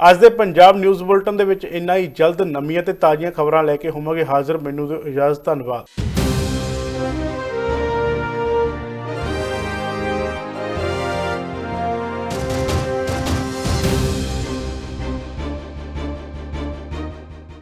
Speaker 1: ਅੱਜ ਦੇ ਪੰਜਾਬ ਨਿਊਜ਼ ਬੁਲਟਨ ਦੇ ਵਿੱਚ ਇੰਨਾ ਹੀ। ਜਲਦ ਨਵੀਆਂ ਤੇ ਤਾਜ਼ੀਆਂ ਖਬਰਾਂ ਲੈ ਕੇ ਹੋਵਾਂਗੇ ਹਾਜ਼ਰ। ਮੈਨੂੰ ਦਿਓ ਇਜਾਜ਼ਤ, ਧੰਨਵਾਦ।